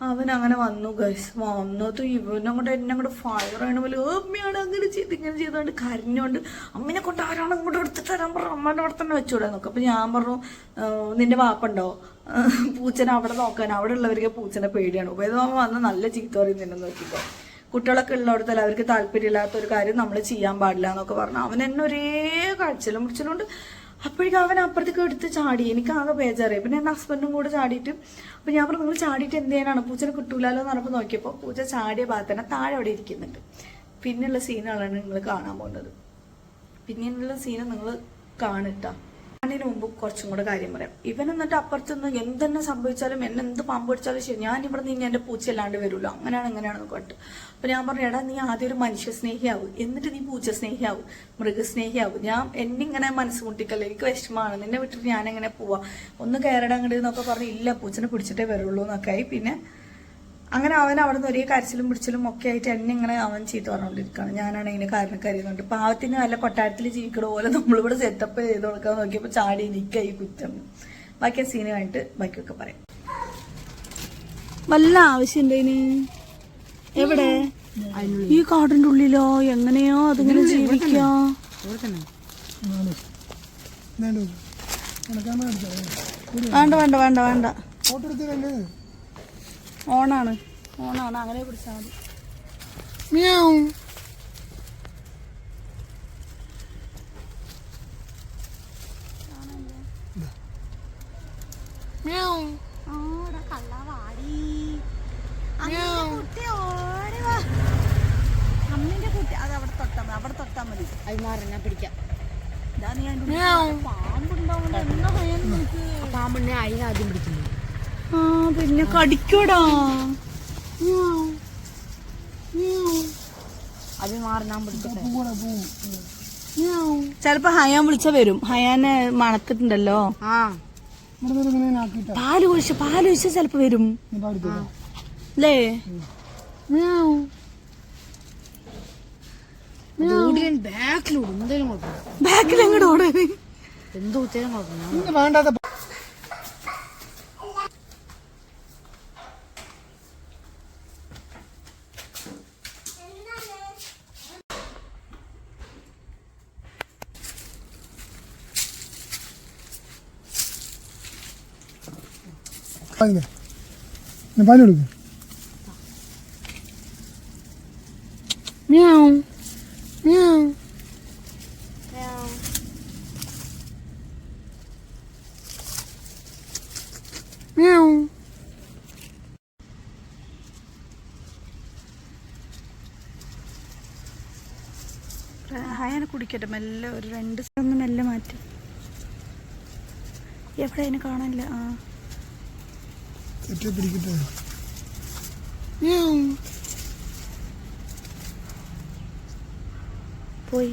അവൻ അങ്ങനെ വന്നു. ഗൈസ് വന്നത് ഇവനങ്ങോട്ട് എന്നെ അങ്ങോട്ട് ഫയർ ആണ് പോലെ അമ്മയാണ് അങ്ങനെ ചെയ്ത് ഇങ്ങനെ ചെയ്തോണ്ട് കരഞ്ഞോണ്ട് അമ്മനെ കൊണ്ട് ആരാണ് ഇങ്ങോട്ട് എടുത്തിട്ട് തരാൻ പറഞ്ഞു അമ്മേന്റെ അവിടെ തന്നെ വെച്ചൂടെ നോക്ക് അപ്പൊ ഞാൻ പറഞ്ഞു നിന്റെ വാപ്പുണ്ടോ? [laughs] പൂച്ചന അവിടെ നോക്കാൻ അവിടെ ഉള്ളവർക്ക് പൂച്ചനെ പേടിയാണ്. ഉപയോഗം വന്ന് നല്ല ചീത്ത പറയും നിന്നെ നോക്കിക്കോ കുട്ടികളൊക്കെ ഉള്ളിടത്തല്ല അവർക്ക് താല്പര്യമില്ലാത്ത ഒരു കാര്യം നമ്മൾ ചെയ്യാൻ പാടില്ല എന്നൊക്കെ പറഞ്ഞു. അവൻ എന്നെ ഒരേ കാഴ്ചയിലും മുടിച്ചിലുണ്ട് അപ്പോഴേക്കും അവൻ അപ്പുറത്തേക്ക് എടുത്ത് ചാടി. എനിക്ക് ആകെ ബേജാറായി. പിന്നെ എന്റെ ഹസ്ബൻഡും കൂടെ ചാടിയിട്ട് അപ്പൊ ഞാൻ പറഞ്ഞു നിങ്ങൾ ചാടിയിട്ട് എന്ത് ചെയ്യാനാണ്? പൂച്ചനെ കിട്ടൂലല്ലോ എന്ന് പറഞ്ഞപ്പോൾ നോക്കിയപ്പോൾ പൂച്ച ചാടിയ ഭാഗത്ത് തന്നെ താഴെ അവിടെ ഇരിക്കുന്നുണ്ട്. പിന്നെയുള്ള സീനാണ് നിങ്ങൾ കാണാൻ പോകുന്നത്. പിന്നെയുള്ള സീന് നിങ്ങൾ കാണിട്ടാ. അതിന് മുമ്പ് കുറച്ചും കൂടെ കാര്യം പറയാം. ഇവൻ എന്നിട്ട് അപ്പുറത്തുനിന്ന് എന്തെന്നെ സംഭവിച്ചാലും എന്നെ എന്ത് പാമ്പ് പിടിച്ചാലും ശരി. ഞാൻ ഇവിടെ നിന്ന് എന്റെ പൂച്ച അല്ലാണ്ട് വരുമല്ലോ അങ്ങനെയാണ് എങ്ങനെയാണെന്ന് കണ്ടു അപ്പൊ ഞാൻ പറഞ്ഞു എടാ നീ ആദ്യം ഒരു മനുഷ്യ സ്നേഹിയാവും. എന്നിട്ട് നീ പൂച്ച സ്നേഹിയാവും മൃഗസ്നേഹിയാവും. ഞാൻ എന്നെ ഇങ്ങനെ മനസ്സ് എനിക്ക് വിഷമമാണ്. നിന്നെ വിട്ടിട്ട് ഞാൻ എങ്ങനെ പോവാ? ഒന്ന് കയറിടാൻ അങ്ങോട്ട് എന്നൊക്കെ പറഞ്ഞു ഇല്ല പൂച്ചനെ പിടിച്ചിട്ടേ വരുള്ളൂ എന്നൊക്കെ ആയി. പിന്നെ അങ്ങനെ അവൻ അവിടെ നിന്ന് ഒരേ കരച്ചിലും പിടിച്ചിലും ഒക്കെ ആയിട്ട് എന്നെ ഇങ്ങനെ അവൻ ചീത്ത പറഞ്ഞുകൊണ്ടിരിക്കുകയാണ് ഞാനാണ് കാരണം കാരണക്കാരിയുന്നുണ്ട് പാവത്തിന് നല്ല കൊട്ടാരത്തിൽ ജീവിക്കണ പോലെ നമ്മളിവിടെ സെറ്റപ്പ് ചെയ്ത് കൊടുക്കാൻ നോക്കിയപ്പോൾ ചാടി നിൽക്കായി കുറ്റം. ബാക്കി സീന് കഴിഞ്ഞിട്ട് ബാക്കിയൊക്കെ പറയാം. വല്ല ആവശ്യം ഇതിന് എവിടെ? ഈ കാടിന്റെ ഉള്ളിലോ? എങ്ങനെയോ അതിങ്ങനെ ജീവിക്കോ. വേണ്ട വേണ്ട. വേണ്ട വേണ്ട ഓണാണ്. ഓണാണ് അങ്ങനെ പിടിച്ചാൽ മതി മിയാവും മിയാവും അമ്മിന്റെ കുട്ടി അത് അവിടെ തൊട്ടാ മതി അവിടെ തൊട്ടാ മതി അത് മാറി ഞാൻ പിടിക്കാം ഇതാ നീ അതിന്റെ ഉള്ളിൽ പാമ്പുണ്ടാവുന്നത് എന്താ ഭയം നിനക്ക് പാമ്പിനെ അതിനെ ആദ്യം പിടിക്കുന്നു ആ പിന്നെ കടിക്കോടാ അത് മാറി ഞാൻ പിടിക്കട്ടെ ചെലപ്പോ ഹയാൻ വിളിച്ച വരും. ഹയാനെ മണത്തിട്ടുണ്ടല്ലോ. പാൽ ഒഴിച്ച് പാൽ കുഴിച്ച ചെലപ്പോ വരും. അല്ലേ ബാക്കിലൂടെ. എന്തേലും കുഴപ്പമില്ല. ബാക്കിൽ എങ്ങോട്ട് ഓടേ? എന്തോ ഉത്തരം കുഴപ്പമില്ല. നിന്നെ വേണ്ടാത്ത പാൽ കൊടുക്കും. മിയാവും. മിയാവും. മിയാവും. ഹയാനെ കുടിക്കട്ടെ. മെല്ലെ ഒരു രണ്ട് ഒന്ന് മെല്ലെ മാറ്റി. എവിടെ? അതിനെ കാണാനില്ല. ആ. ഒറ്റ പിടിക്കട്ടെ പോയി.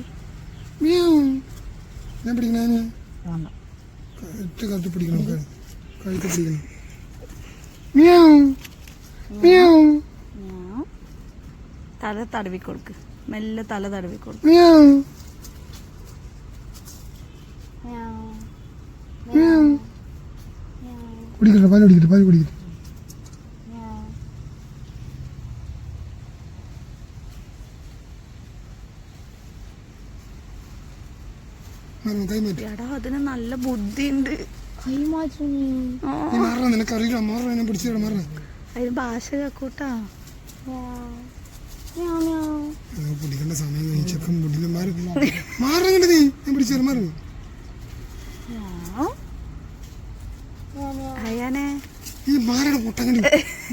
ഞാൻ പിടിക്കണേ വേണ്ട. കത്ത് പിടിക്കണം കഴു- കഴുത്ത്. പിടിക്കണം. തല തടവി കൊടുക്ക് മെല്ലെ തല തടവി കൊടുക്ക് കുടിക്കട്ടെ പാൽ കുടിക്കട്ടെ പാൽ കുടിക്കട്ടെ മാറി, കൈ മാറ്റി എടാ അതിന് നല്ല ബുദ്ധിയുണ്ട്. നിനക്കറിയില്ല. മാറണം എന്നെ പിടിച്ചിട മാറണം അതിന് ഭാഷ കേക്കൂട്ടാ. പിടിക്കേണ്ട സമയം കഴിച്ചപ്പം പിടിക്കുന്ന മാറി. മാറങ്ങണ്ട് നീ. ഞാൻ പിടിച്ചേരും മാറി. അയ്യാനെ. ഈ മാറണം പൊട്ടങ്ങടി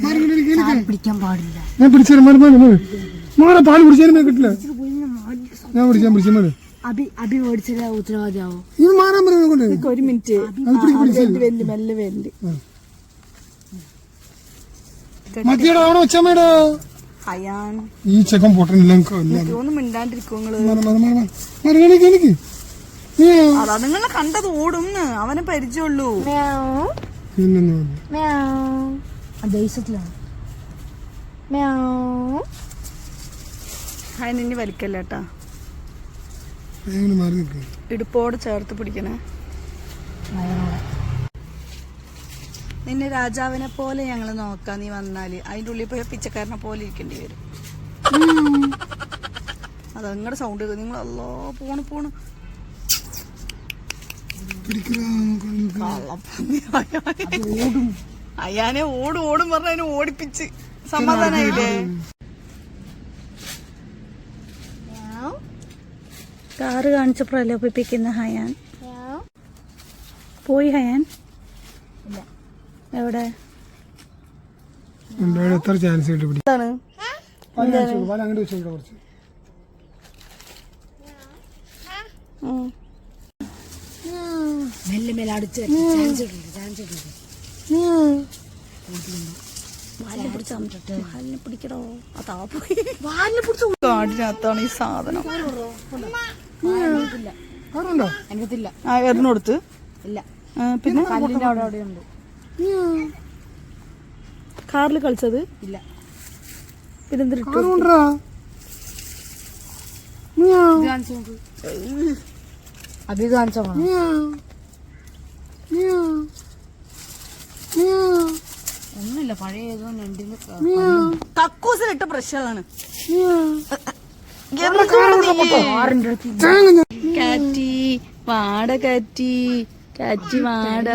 മാറങ്ങണ്ട് എനിക്ക് എനിക്ക് പിടിക്കാൻ പാടില്ല. ഞാൻ പിടിച്ചേരും മാറി മാറി മാറി. മാറ പാൽ പിടിച്ചാലും കിട്ടില്ല. ഞാൻ പിടിച്ചാൽ പിടിച്ചാൽ അഭി അഭി ഉത്തരവാദിയാവോ. ഒരു മിനിറ്റ്. വെല്ല് മെല്ലെ വെല്ല്. അവിടെ അയാൻ. ഈ ചെക്കൻ പൊട്ടനില്ല ഒന്ന് മിണ്ടാണ്ടിരിക്കും നിങ്ങൾ? അതാ കണ്ടത് ഓടും അവനെ പരിചയമുള്ളൂ. അതിന് വലിക്കല്ലേട്ടാ ഇടുപ്പോട് ചേർത്ത് പിടിക്കണേ. നിന്നെ രാജാവിനെ പോലെ ഞങ്ങൾ നോക്കാം നീ വന്നാൽ. അതിന്റെ ഉള്ളിൽ പോയ പിച്ചക്കാരനെ പോലെ ഇരിക്കേണ്ടി വരും. അത് നിങ്ങളുടെ സൗണ്ട് നിങ്ങൾ അല്ലോ പോണ് പോണ്. ഓടും അയ്യാനെ ഓടും ഓടും പറഞ്ഞ അതിനെ ഓടിപ്പിച്ച് സമാധാനായില്ലേ? കാറ് കാണിച്ച് പ്രലോഭിപ്പിക്കുന്ന ഹയാൻ? പോയി ഹയാൻ? എവിടെ? എത്ര ചാൻസ് കിട്ടി. മെല്ലെ മെല്ലെ ചാൻസ് ചാൻസ് കാടിനകത്താണ് ഈ സാധനം. എറിഞ്ഞെടുത്ത് ഇല്ല. പിന്നെ കാറിൽ കളിച്ചത്? ഇല്ല. പിന്നെന്തിട്ടു കാണിച്ചു ഒന്നുമില്ല പഴയ ഏതോ രണ്ടിന് കക്കൂസിലിട്ട കാറ്റി വാട കാറ്റി കാറ്റി വാട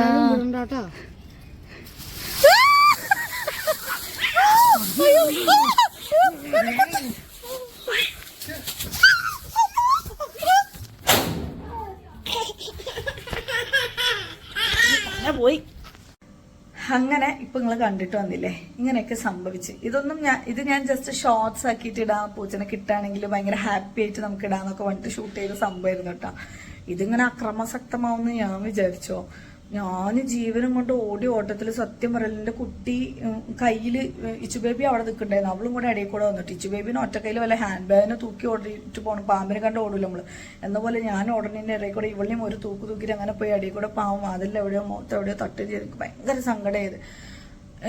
പോയി. അങ്ങനെ ഇപ്പൊ നിങ്ങൾ കണ്ടിട്ട് വന്നില്ലേ? ഇങ്ങനെയൊക്കെ സംഭവിച്ച്. ഇതൊന്നും ഞാൻ ഇത് ഞാൻ ജസ്റ്റ് ഷോർട്സ് ആക്കിയിട്ട് ഇടാം. പൂച്ചനെ കിട്ടുകയാണെങ്കിൽ ഭയങ്കര ഹാപ്പി ആയിട്ട് നമുക്ക് ഇടാന്നൊക്കെ പറഞ്ഞിട്ട് ഷൂട്ട് ചെയ്ത സംഭവമായിരുന്നു കേട്ടോ. ഇതിങ്ങനെ അക്രമസക്തമാവുമെന്ന് ഞാൻ വിചാരിച്ചോ. ഞാൻ ജീവനും കൊണ്ട് ഓടി ഓട്ടത്തിൽ സത്യം പറയല എന്റെ കുട്ടി കയ്യിൽ ഇച്ചു ബേബി അവിടെ നിൽക്കണ്ടായിരുന്നു അവളും കൂടെ ഇടയിൽ കൂടെ വന്നിട്ട് ഇച്ചു ബേബിന് ഒറ്റ കയ്യിൽ വല്ല ഹാൻഡ് ബാഗിനെ തൂക്കി ഓടിയിട്ട് പോകണം പാമ്പിനെ കണ്ട് ഓടില്ല നമ്മൾ. എന്ന പോലെ ഞാൻ ഓടണേന്റെ ഇടയിൽ കൂടെ ഇവളെയും ഒരു തൂക്ക് തൂക്കിയിട്ട് അങ്ങനെ പോയി ഇടയിൽ കൂടെ പാവം അതിൽ എവിടെയോ മുഖത്ത് എവിടെയോ തട്ട് ചെയ്ത് എനിക്ക് ഭയങ്കര സങ്കടമായത്.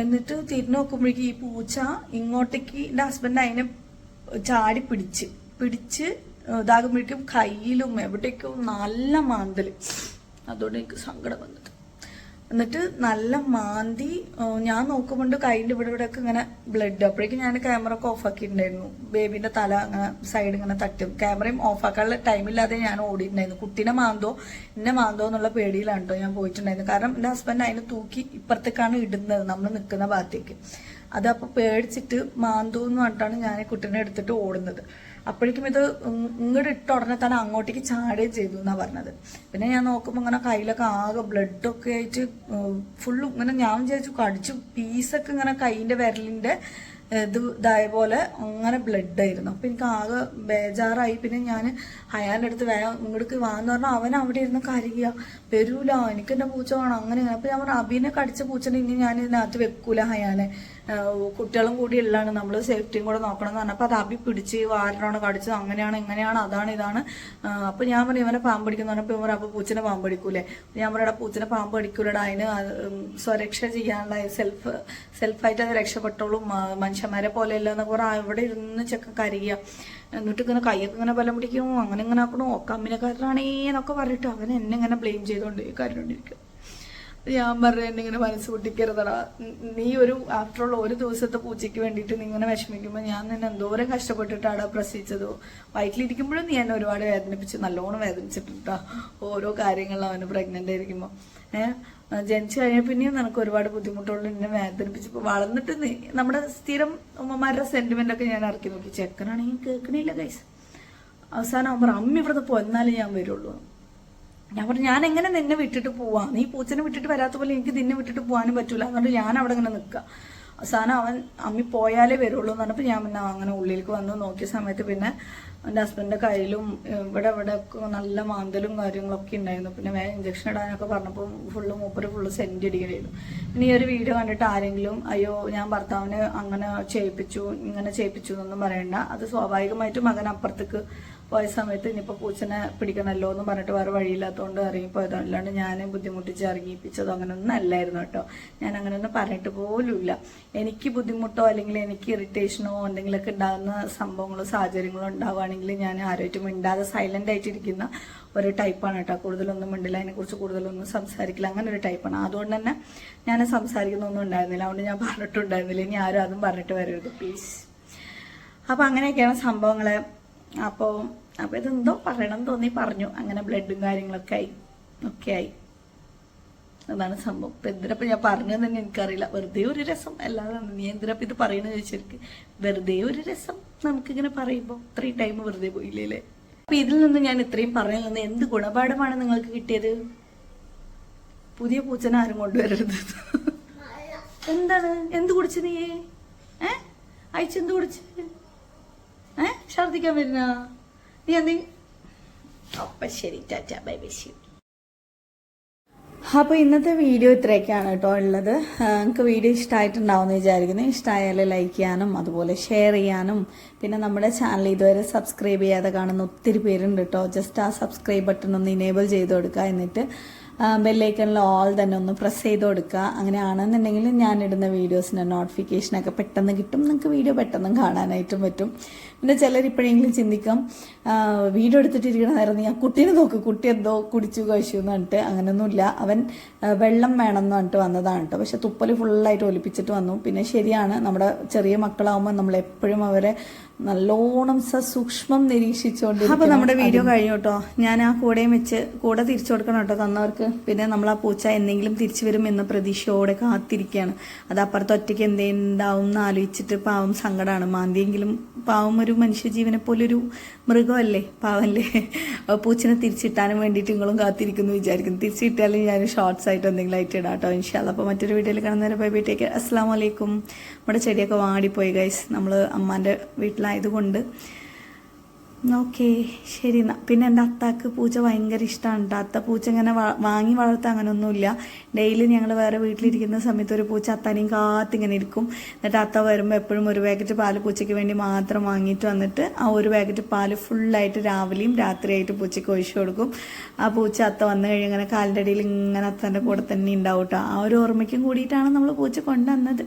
എന്നിട്ട് തിരിഞ്ഞു നോക്കുമ്പോഴേക്കും ഈ പൂച്ച ഇങ്ങോട്ടേക്ക് എന്റെ ഹസ്ബൻഡ് അതിനെ ചാടി പിടിച്ച് പിടിച്ച് ഇതാകുമ്പോഴേക്കും കയ്യിലും എവിടേക്കും നല്ല മാന്തൽ. അതുകൊണ്ട് എനിക്ക് സങ്കടം വന്നത്. എന്നിട്ട് നല്ല മാന്തി ഞാൻ നോക്കുമ്പോൾ കൈന്റെ ഇവിടെ ഇവിടെ ഒക്കെ ഇങ്ങനെ ബ്ലഡ് അപ്പോഴേക്കും ഞാൻ ക്യാമറ ഒക്കെ ഓഫ് ആക്കിയിട്ടുണ്ടായിരുന്നു. ബേബിന്റെ തല അങ്ങനെ സൈഡ് ഇങ്ങനെ തട്ടും. ക്യാമറയും ഓഫ് ആക്കാനുള്ള ടൈമില്ലാതെ ഞാൻ ഓടിയിട്ടുണ്ടായിരുന്നു. കുട്ടീനെ മാന്തോ എന്നെ മാന്തോ എന്നുള്ള പേടിയിലാണ് കേട്ടോ ഞാൻ പോയിട്ടുണ്ടായിരുന്നു കാരണം എന്റെ ഹസ്ബൻഡ് അതിനെ തൂക്കി ഇപ്പുറത്തേക്കാണ് ഇടുന്നത്. നമ്മൾ നിൽക്കുന്ന ഭാഗത്തേക്ക്. അതപ്പോൾ പേടിച്ചിട്ട് മാന്തു എന്ന് പറഞ്ഞിട്ടാണ് ഞാൻ കുട്ടീനെ എടുത്തിട്ട് ഓടുന്നത്. അപ്പോഴേക്കും ഇത് ഇങ്ങോട്ട് ഇട്ട ഉടനെ തന്നെ അങ്ങോട്ടേക്ക് ചാടുകയും ചെയ്തു എന്നാ പറഞ്ഞത്. പിന്നെ ഞാൻ നോക്കുമ്പോൾ ഇങ്ങനെ കയ്യിലൊക്കെ ആകെ ബ്ലഡൊക്കെ ആയിട്ട് ഫുള്ളും ഇങ്ങനെ ഞാൻ വിചാരിച്ചു കടിച്ചു. പീസൊക്കെ ഇങ്ങനെ കൈയിന്റെ വിരലിന്റെ ഇത് ഇതായ പോലെ അങ്ങനെ ബ്ലഡ് ആയിരുന്നു. അപ്പൊ എനിക്ക് ആകെ ബേജാറായി. പിന്നെ ഞാൻ ഹയാന്റെ അടുത്ത് വേ ഇങ്ങോട്ട് വാന്ന് പറഞ്ഞാൽ അവൻ അവിടെ ഇരുന്ന് കരയുക. വരൂല എനിക്ക് എന്റെ പൂച്ച വേണം അങ്ങനെ അപ്പം ഞാൻ പറഞ്ഞു അബീനെ കടിച്ച പൂച്ചനെ ഇനി ഞാൻ ഇതിനകത്ത് വെക്കൂല ഹയാനെ കുട്ടികളും കൂടി ഉള്ളതാണ്. നമ്മൾ സേഫ്റ്റിയും കൂടെ നോക്കണം എന്ന് പറഞ്ഞപ്പോൾ അത് അബി പിടിച്ച് വാരനാണ് കടിച്ചത് അങ്ങനെയാണ് ഇങ്ങനെയാണ് അതാണ് ഇതാണ്. അപ്പോൾ അപ്പൊ ഞാൻ പറഞ്ഞു ഇവനെ പാമ്പ് പിടിക്കുന്ന പറഞ്ഞപ്പോൾ ഇവർ അപ്പൊ പൂച്ചനെ പാമ്പ് പിടിക്കൂലേ. ഞാൻ പറയടാ പൂച്ചനെ പാമ്പ് പിടിക്കൂലടാ. അതിന് അത് സ്വരക്ഷ ചെയ്യാനുള്ള സെൽഫ് സെൽഫായിട്ട് അത് രക്ഷപ്പെട്ടോളും. മനുഷ്യന്മാരെ പോലെ അല്ല എന്നൊക്കെ പറഞ്ഞാൽ അവിടെ ഇരുന്ന് ചെക്ക കരയുക. എന്നിട്ട് ഇങ്ങനെ കൈയൊക്കെ ഇങ്ങനെ ബലം പിടിക്കും. അങ്ങനെ ഇങ്ങനെ ആക്കണോ. ഒക്കെ അമ്മിനെക്കാരനാണേ എന്നൊക്കെ പറഞ്ഞിട്ട് അവൻ എന്നെ ഇങ്ങനെ ബ്ലെയിം ചെയ്തോണ്ട് കാര്യമുണ്ടിരിക്കും ഞാൻ പറഞ്ഞു ഇങ്ങനെ മനസ്സ് പൊട്ടിക്കരുതടാ. നീ ഒരു ആഫ്റ്റർ ഓൾ ഒരു ദിവസത്തെ പൂച്ചയ്ക്ക് വേണ്ടിയിട്ട് നീ ഇങ്ങനെ വിഷമിക്കുമ്പോൾ ഞാൻ നിന്നെ എന്തോരം കഷ്ടപ്പെട്ടിട്ടാണ് പ്രസവിച്ചതോ. വയറ്റിലിരിക്കുമ്പോഴും നീ എന്നെ ഒരുപാട് വേദനിപ്പിച്ച് നല്ലോണം വേദനിച്ചിട്ടാ ഓരോ കാര്യങ്ങളും അവന് പ്രഗ്നന്റ് ആയിരിക്കുമ്പോൾ ഏഹ് ജനിച്ചു കഴിഞ്ഞാൽ പിന്നെയും നിനക്ക് ഒരുപാട് ബുദ്ധിമുട്ടുള്ള എന്നെ വേദനിപ്പിച്ചപ്പോൾ വളർന്നിട്ട് നീ നമ്മുടെ സ്ഥിരം ഉമ്മമാരുടെ സെന്റിമെന്റ് ഒക്കെ ഞാൻ ഇറക്കി നോക്കി. ചെക്കനാണെങ്കിൽ കേൾക്കണില്ല കൈസ് അവസാനം അമ്മ അമ്മ ഇവിടുത്തെ പോന്നാലേ ഞാൻ വരുള്ളൂ. ഞാൻ പറഞ്ഞു ഞാൻ എങ്ങനെ നിന്നെ വിട്ടിട്ട് പോവാ? നീ പൂച്ചനെ വിട്ടിട്ട് വരാത്ത പോലെ എനിക്ക് നിന്നെ വിട്ടിട്ട് പോകാനും പറ്റൂല. അതുകൊണ്ട് ഞാൻ അവിടെ ഇങ്ങനെ നിൽക്കുക അവസാനം അവൻ അമ്മി പോയാലേ വരുള്ളൂ എന്ന് പറഞ്ഞപ്പോൾ ഞാൻ പിന്നെ അങ്ങനെ ഉള്ളിലേക്ക് വന്നു. നോക്കിയ സമയത്ത് പിന്നെ എന്റെ ഹസ്ബൻഡിന്റെ കയ്യിലും ഇവിടെ ഇവിടെ ഒക്കെ നല്ല മാന്തലും കാര്യങ്ങളൊക്കെ ഉണ്ടായിരുന്നു. പിന്നെ വേ ഇഞ്ചക്ഷൻ ഇടാനൊക്കെ പറഞ്ഞപ്പോൾ ഫുള്ള് മൂപ്പര് ഫുള്ള് സെന്റ് ഇടുകയായിരുന്നു ഇനി ഈ ഒരു വീഡിയോ കണ്ടിട്ട് ആരെങ്കിലും അയ്യോ ഞാൻ ഭർത്താവിന് അങ്ങനെ ചെയ്യിപ്പിച്ചു ഇങ്ങനെ ചെയ്യിപ്പിച്ചു എന്നൊന്നും പറയണ്ട. അത് സ്വാഭാവികമായിട്ടും മകൻ അപ്പുറത്തേക്ക് പോയ സമയത്ത് ഇനിയിപ്പോൾ പൂച്ചനെ പിടിക്കണമല്ലോ എന്ന് പറഞ്ഞിട്ട് വേറെ വഴിയില്ലാത്തതുകൊണ്ട് ഇറങ്ങിപ്പോയതാണ് അല്ലാണ്ട് ഞാൻ ബുദ്ധിമുട്ടിച്ച് ഇറങ്ങിപ്പിച്ചതോ അങ്ങനെയൊന്നും അല്ലായിരുന്നു കേട്ടോ. ഞാൻ അങ്ങനെയൊന്നും പറഞ്ഞിട്ട് പോലുമില്ല എനിക്ക് ബുദ്ധിമുട്ടോ അല്ലെങ്കിൽ എനിക്ക് ഇറിറ്റേഷനോ എന്തെങ്കിലുമൊക്കെ ഉണ്ടാകുന്ന സംഭവങ്ങളോ സാഹചര്യങ്ങളോ ഉണ്ടാവുകയാണെങ്കിൽ ഞാൻ ആരോഗ്യം മിണ്ടാതെ സൈലന്റ് ആയിട്ടിരിക്കുന്ന ഒരു ടൈപ്പാണ് കേട്ടോ. കൂടുതലൊന്നും മിണ്ടില്ല. അതിനെക്കുറിച്ച് കൂടുതലൊന്നും സംസാരിക്കില്ല. അങ്ങനെ ഒരു ടൈപ്പാണ് അതുകൊണ്ട് തന്നെ ഞാൻ സംസാരിക്കുന്നൊന്നും ഉണ്ടായിരുന്നില്ല. അതുകൊണ്ട് ഞാൻ പറഞ്ഞിട്ടുണ്ടായിരുന്നില്ല. ഇനി ആരും അതും പറഞ്ഞിട്ട് വരരുത്. പ്ലീസ് അപ്പോൾ അങ്ങനെയൊക്കെയാണ് സംഭവങ്ങൾ അപ്പോൾ അപ്പോൾ ഇതെന്തോ പറയണം തോന്നി. പറഞ്ഞു. അങ്ങനെ ബ്ലഡും കാര്യങ്ങളൊക്കെ ആയി. ഒക്കെ ആയി. അതാണ് സംഭവം. ഇപ്പം എന്തിനപ്പം ഞാൻ പറഞ്ഞു തന്നെ എനിക്കറിയില്ല. വെറുതെ ഒരു രസം. അല്ലാതെ നീ എന്തിനപ്പം ഇത് പറയണെന്ന് ചോദിച്ചെനിക്ക് വെറുതെ ഒരു രസം നമുക്കിങ്ങനെ പറയുമ്പോൾ ഇത്രയും ടൈം വെറുതെ പോയില്ലേ അപ്പം ഇതിൽ നിന്ന് ഞാൻ ഇത്രയും പറഞ്ഞു നിന്ന് എന്ത് ഗുണപാഠമാണ് നിങ്ങൾക്ക് കിട്ടിയത്? പുതിയ പൂച്ചനെ ആരും കൊണ്ടുവരരുത്. എന്താണ്? എന്ത് കുടിച്ചു നീ ഏ? അയച്ചെന്ത് കുടിച്ച്? ഏ? ഛർദിക്കാൻ വരുന്ന? നീ എന്തെങ്കിലും അപ്പൊ ശരി ടാറ്റ. ബൈ ബൈ ശരി അപ്പോൾ ഇന്നത്തെ വീഡിയോ ഇത്രയൊക്കെയാണ് കേട്ടോ ഉള്ളത്. നിങ്ങൾക്ക് വീഡിയോ ഇഷ്ടമായിട്ടുണ്ടാവുമെന്ന് വിചാരിക്കുന്നു. ഇഷ്ടമായാൽ ലൈക്ക് ചെയ്യാനും അതുപോലെ ഷെയർ ചെയ്യാനും. പിന്നെ നമ്മുടെ ചാനൽ ഇതുവരെ സബ്സ്ക്രൈബ് ചെയ്യാതെ കാണുന്ന ഒത്തിരി പേരുണ്ട് കേട്ടോ. ജസ്റ്റ് ആ സബ്സ്ക്രൈബ് ബട്ടൺ ഒന്ന് ഇനേബിൾ ചെയ്ത് കൊടുക്കുക എന്നിട്ട് ബെല്ലൈക്കണിൽ ഓൾ തന്നെ ഒന്ന് പ്രസ് ചെയ്ത് കൊടുക്കുക. അങ്ങനെയാണെന്നുണ്ടെങ്കിൽ ഞാനിടുന്ന വീഡിയോസിന്റെ നോട്ടിഫിക്കേഷനൊക്കെ പെട്ടെന്ന് കിട്ടും. നിങ്ങൾക്ക് വീഡിയോ പെട്ടെന്ന് കാണാനായിട്ടും പറ്റും. പിന്നെ ചിലർ ഇപ്പോഴെങ്കിലും ചിന്തിക്കാം വീഡിയോ എടുത്തിട്ടിരിക്കണമായിരുന്നു ഞാൻ കുട്ടീനെ നോക്ക്. കുട്ടി എന്തോ കുടിച്ചു കഴിച്ചു എന്ന് പറഞ്ഞിട്ട് അങ്ങനെയൊന്നുമില്ല. അവൻ വെള്ളം വേണം എന്ന് പറഞ്ഞിട്ട് വന്നതാണ് കേട്ടോ. പക്ഷെ തുപ്പൽ ഫുള്ളായിട്ട് ഒലിപ്പിച്ചിട്ട് വന്നു. പിന്നെ ശരിയാണ് നമ്മുടെ ചെറിയ മക്കളാവുമ്പോൾ നമ്മൾ എപ്പോഴും അവരെ നല്ലോണം സസൂക്ഷ്മം നിരീക്ഷിച്ചോണ്ട് അപ്പൊ നമ്മുടെ വീഡിയോ കഴിഞ്ഞു കേട്ടോ ഞാൻ ആ കൂടെയും വെച്ച് കൂടെ തിരിച്ചു കൊടുക്കണം കേട്ടോ തന്നവർക്ക്. പിന്നെ നമ്മൾ ആ പൂച്ച എന്തെങ്കിലും തിരിച്ചു വരും എന്ന പ്രതീക്ഷയോടെ കാത്തിരിക്കുകയാണ്. അത് അപ്പുറത്ത് ഒറ്റയ്ക്ക് എന്തെന്താവും എന്ന് ആലോചിച്ചിട്ട് പാവം സങ്കടമാണ് മാന്തിയെങ്കിലും പാവം ഒരു മനുഷ്യജീവനെ പോലെ ഒരു മൃഗമല്ലേ? പാവല്ലേ? പൂച്ചനെ തിരിച്ചിട്ടാനും വേണ്ടിയിട്ട് നിങ്ങളും കാത്തിരിക്കുന്നു വിചാരിക്കുന്നു. തിരിച്ചിട്ടാലും ഞാൻ ഷോർട്സ് ആയിട്ട് എന്തെങ്കിലും ആയിട്ട് ഇടാം കേട്ടോ ഇൻഷാല്ല അപ്പോൾ മറ്റൊരു വീഡിയോയിൽ കാണുന്നവരെ പോയി ബൈ ടേക്ക് അസ്സാം വലൈക്കും നമ്മുടെ ചെടിയൊക്കെ വാടിപ്പോയി ഗൈസ് നമ്മൾ അമ്മാന്റെ വീട്ടിലായതുകൊണ്ട് ഓക്കെ ശരി എന്നാ പിന്നെ എന്റെ അത്താക്ക് പൂച്ച ഭയങ്കര ഇഷ്ടമാണ് കേട്ടോ അത്ത പൂച്ച ഇങ്ങനെ വാങ്ങി വളർത്താൻ അങ്ങനെയൊന്നുമില്ല ഡെയിലി ഞങ്ങൾ വേറെ വീട്ടിലിരിക്കുന്ന സമയത്ത് ഒരു പൂച്ച അത്താനെയും കാത്തിങ്ങനെ ഇരിക്കും. എന്നിട്ട് അത്ത വരുമ്പോൾ എപ്പോഴും ഒരു പാക്കറ്റ് പാൽ പൂച്ചയ്ക്ക് വേണ്ടി മാത്രം വാങ്ങിയിട്ട് വന്നിട്ട് ആ ഒരു പാക്കറ്റ് പാൽ ഫുള്ളായിട്ട് രാവിലെയും രാത്രിയായിട്ട് പൂച്ചയ്ക്ക് ഒഴിച്ചു കൊടുക്കും. ആ പൂച്ച അത്ത വന്നു കഴിഞ്ഞ് ഇങ്ങനെ കാലിന്റെ അടിയിൽ ഇങ്ങനെ അത്തന്റെ കൂടെ തന്നെ ഉണ്ടാവും കേട്ടോ ആ ഒരു ഓർമ്മയ്ക്കും കൂടിയിട്ടാണ് നമ്മൾ പൂച്ച കൊണ്ടുവന്നത്.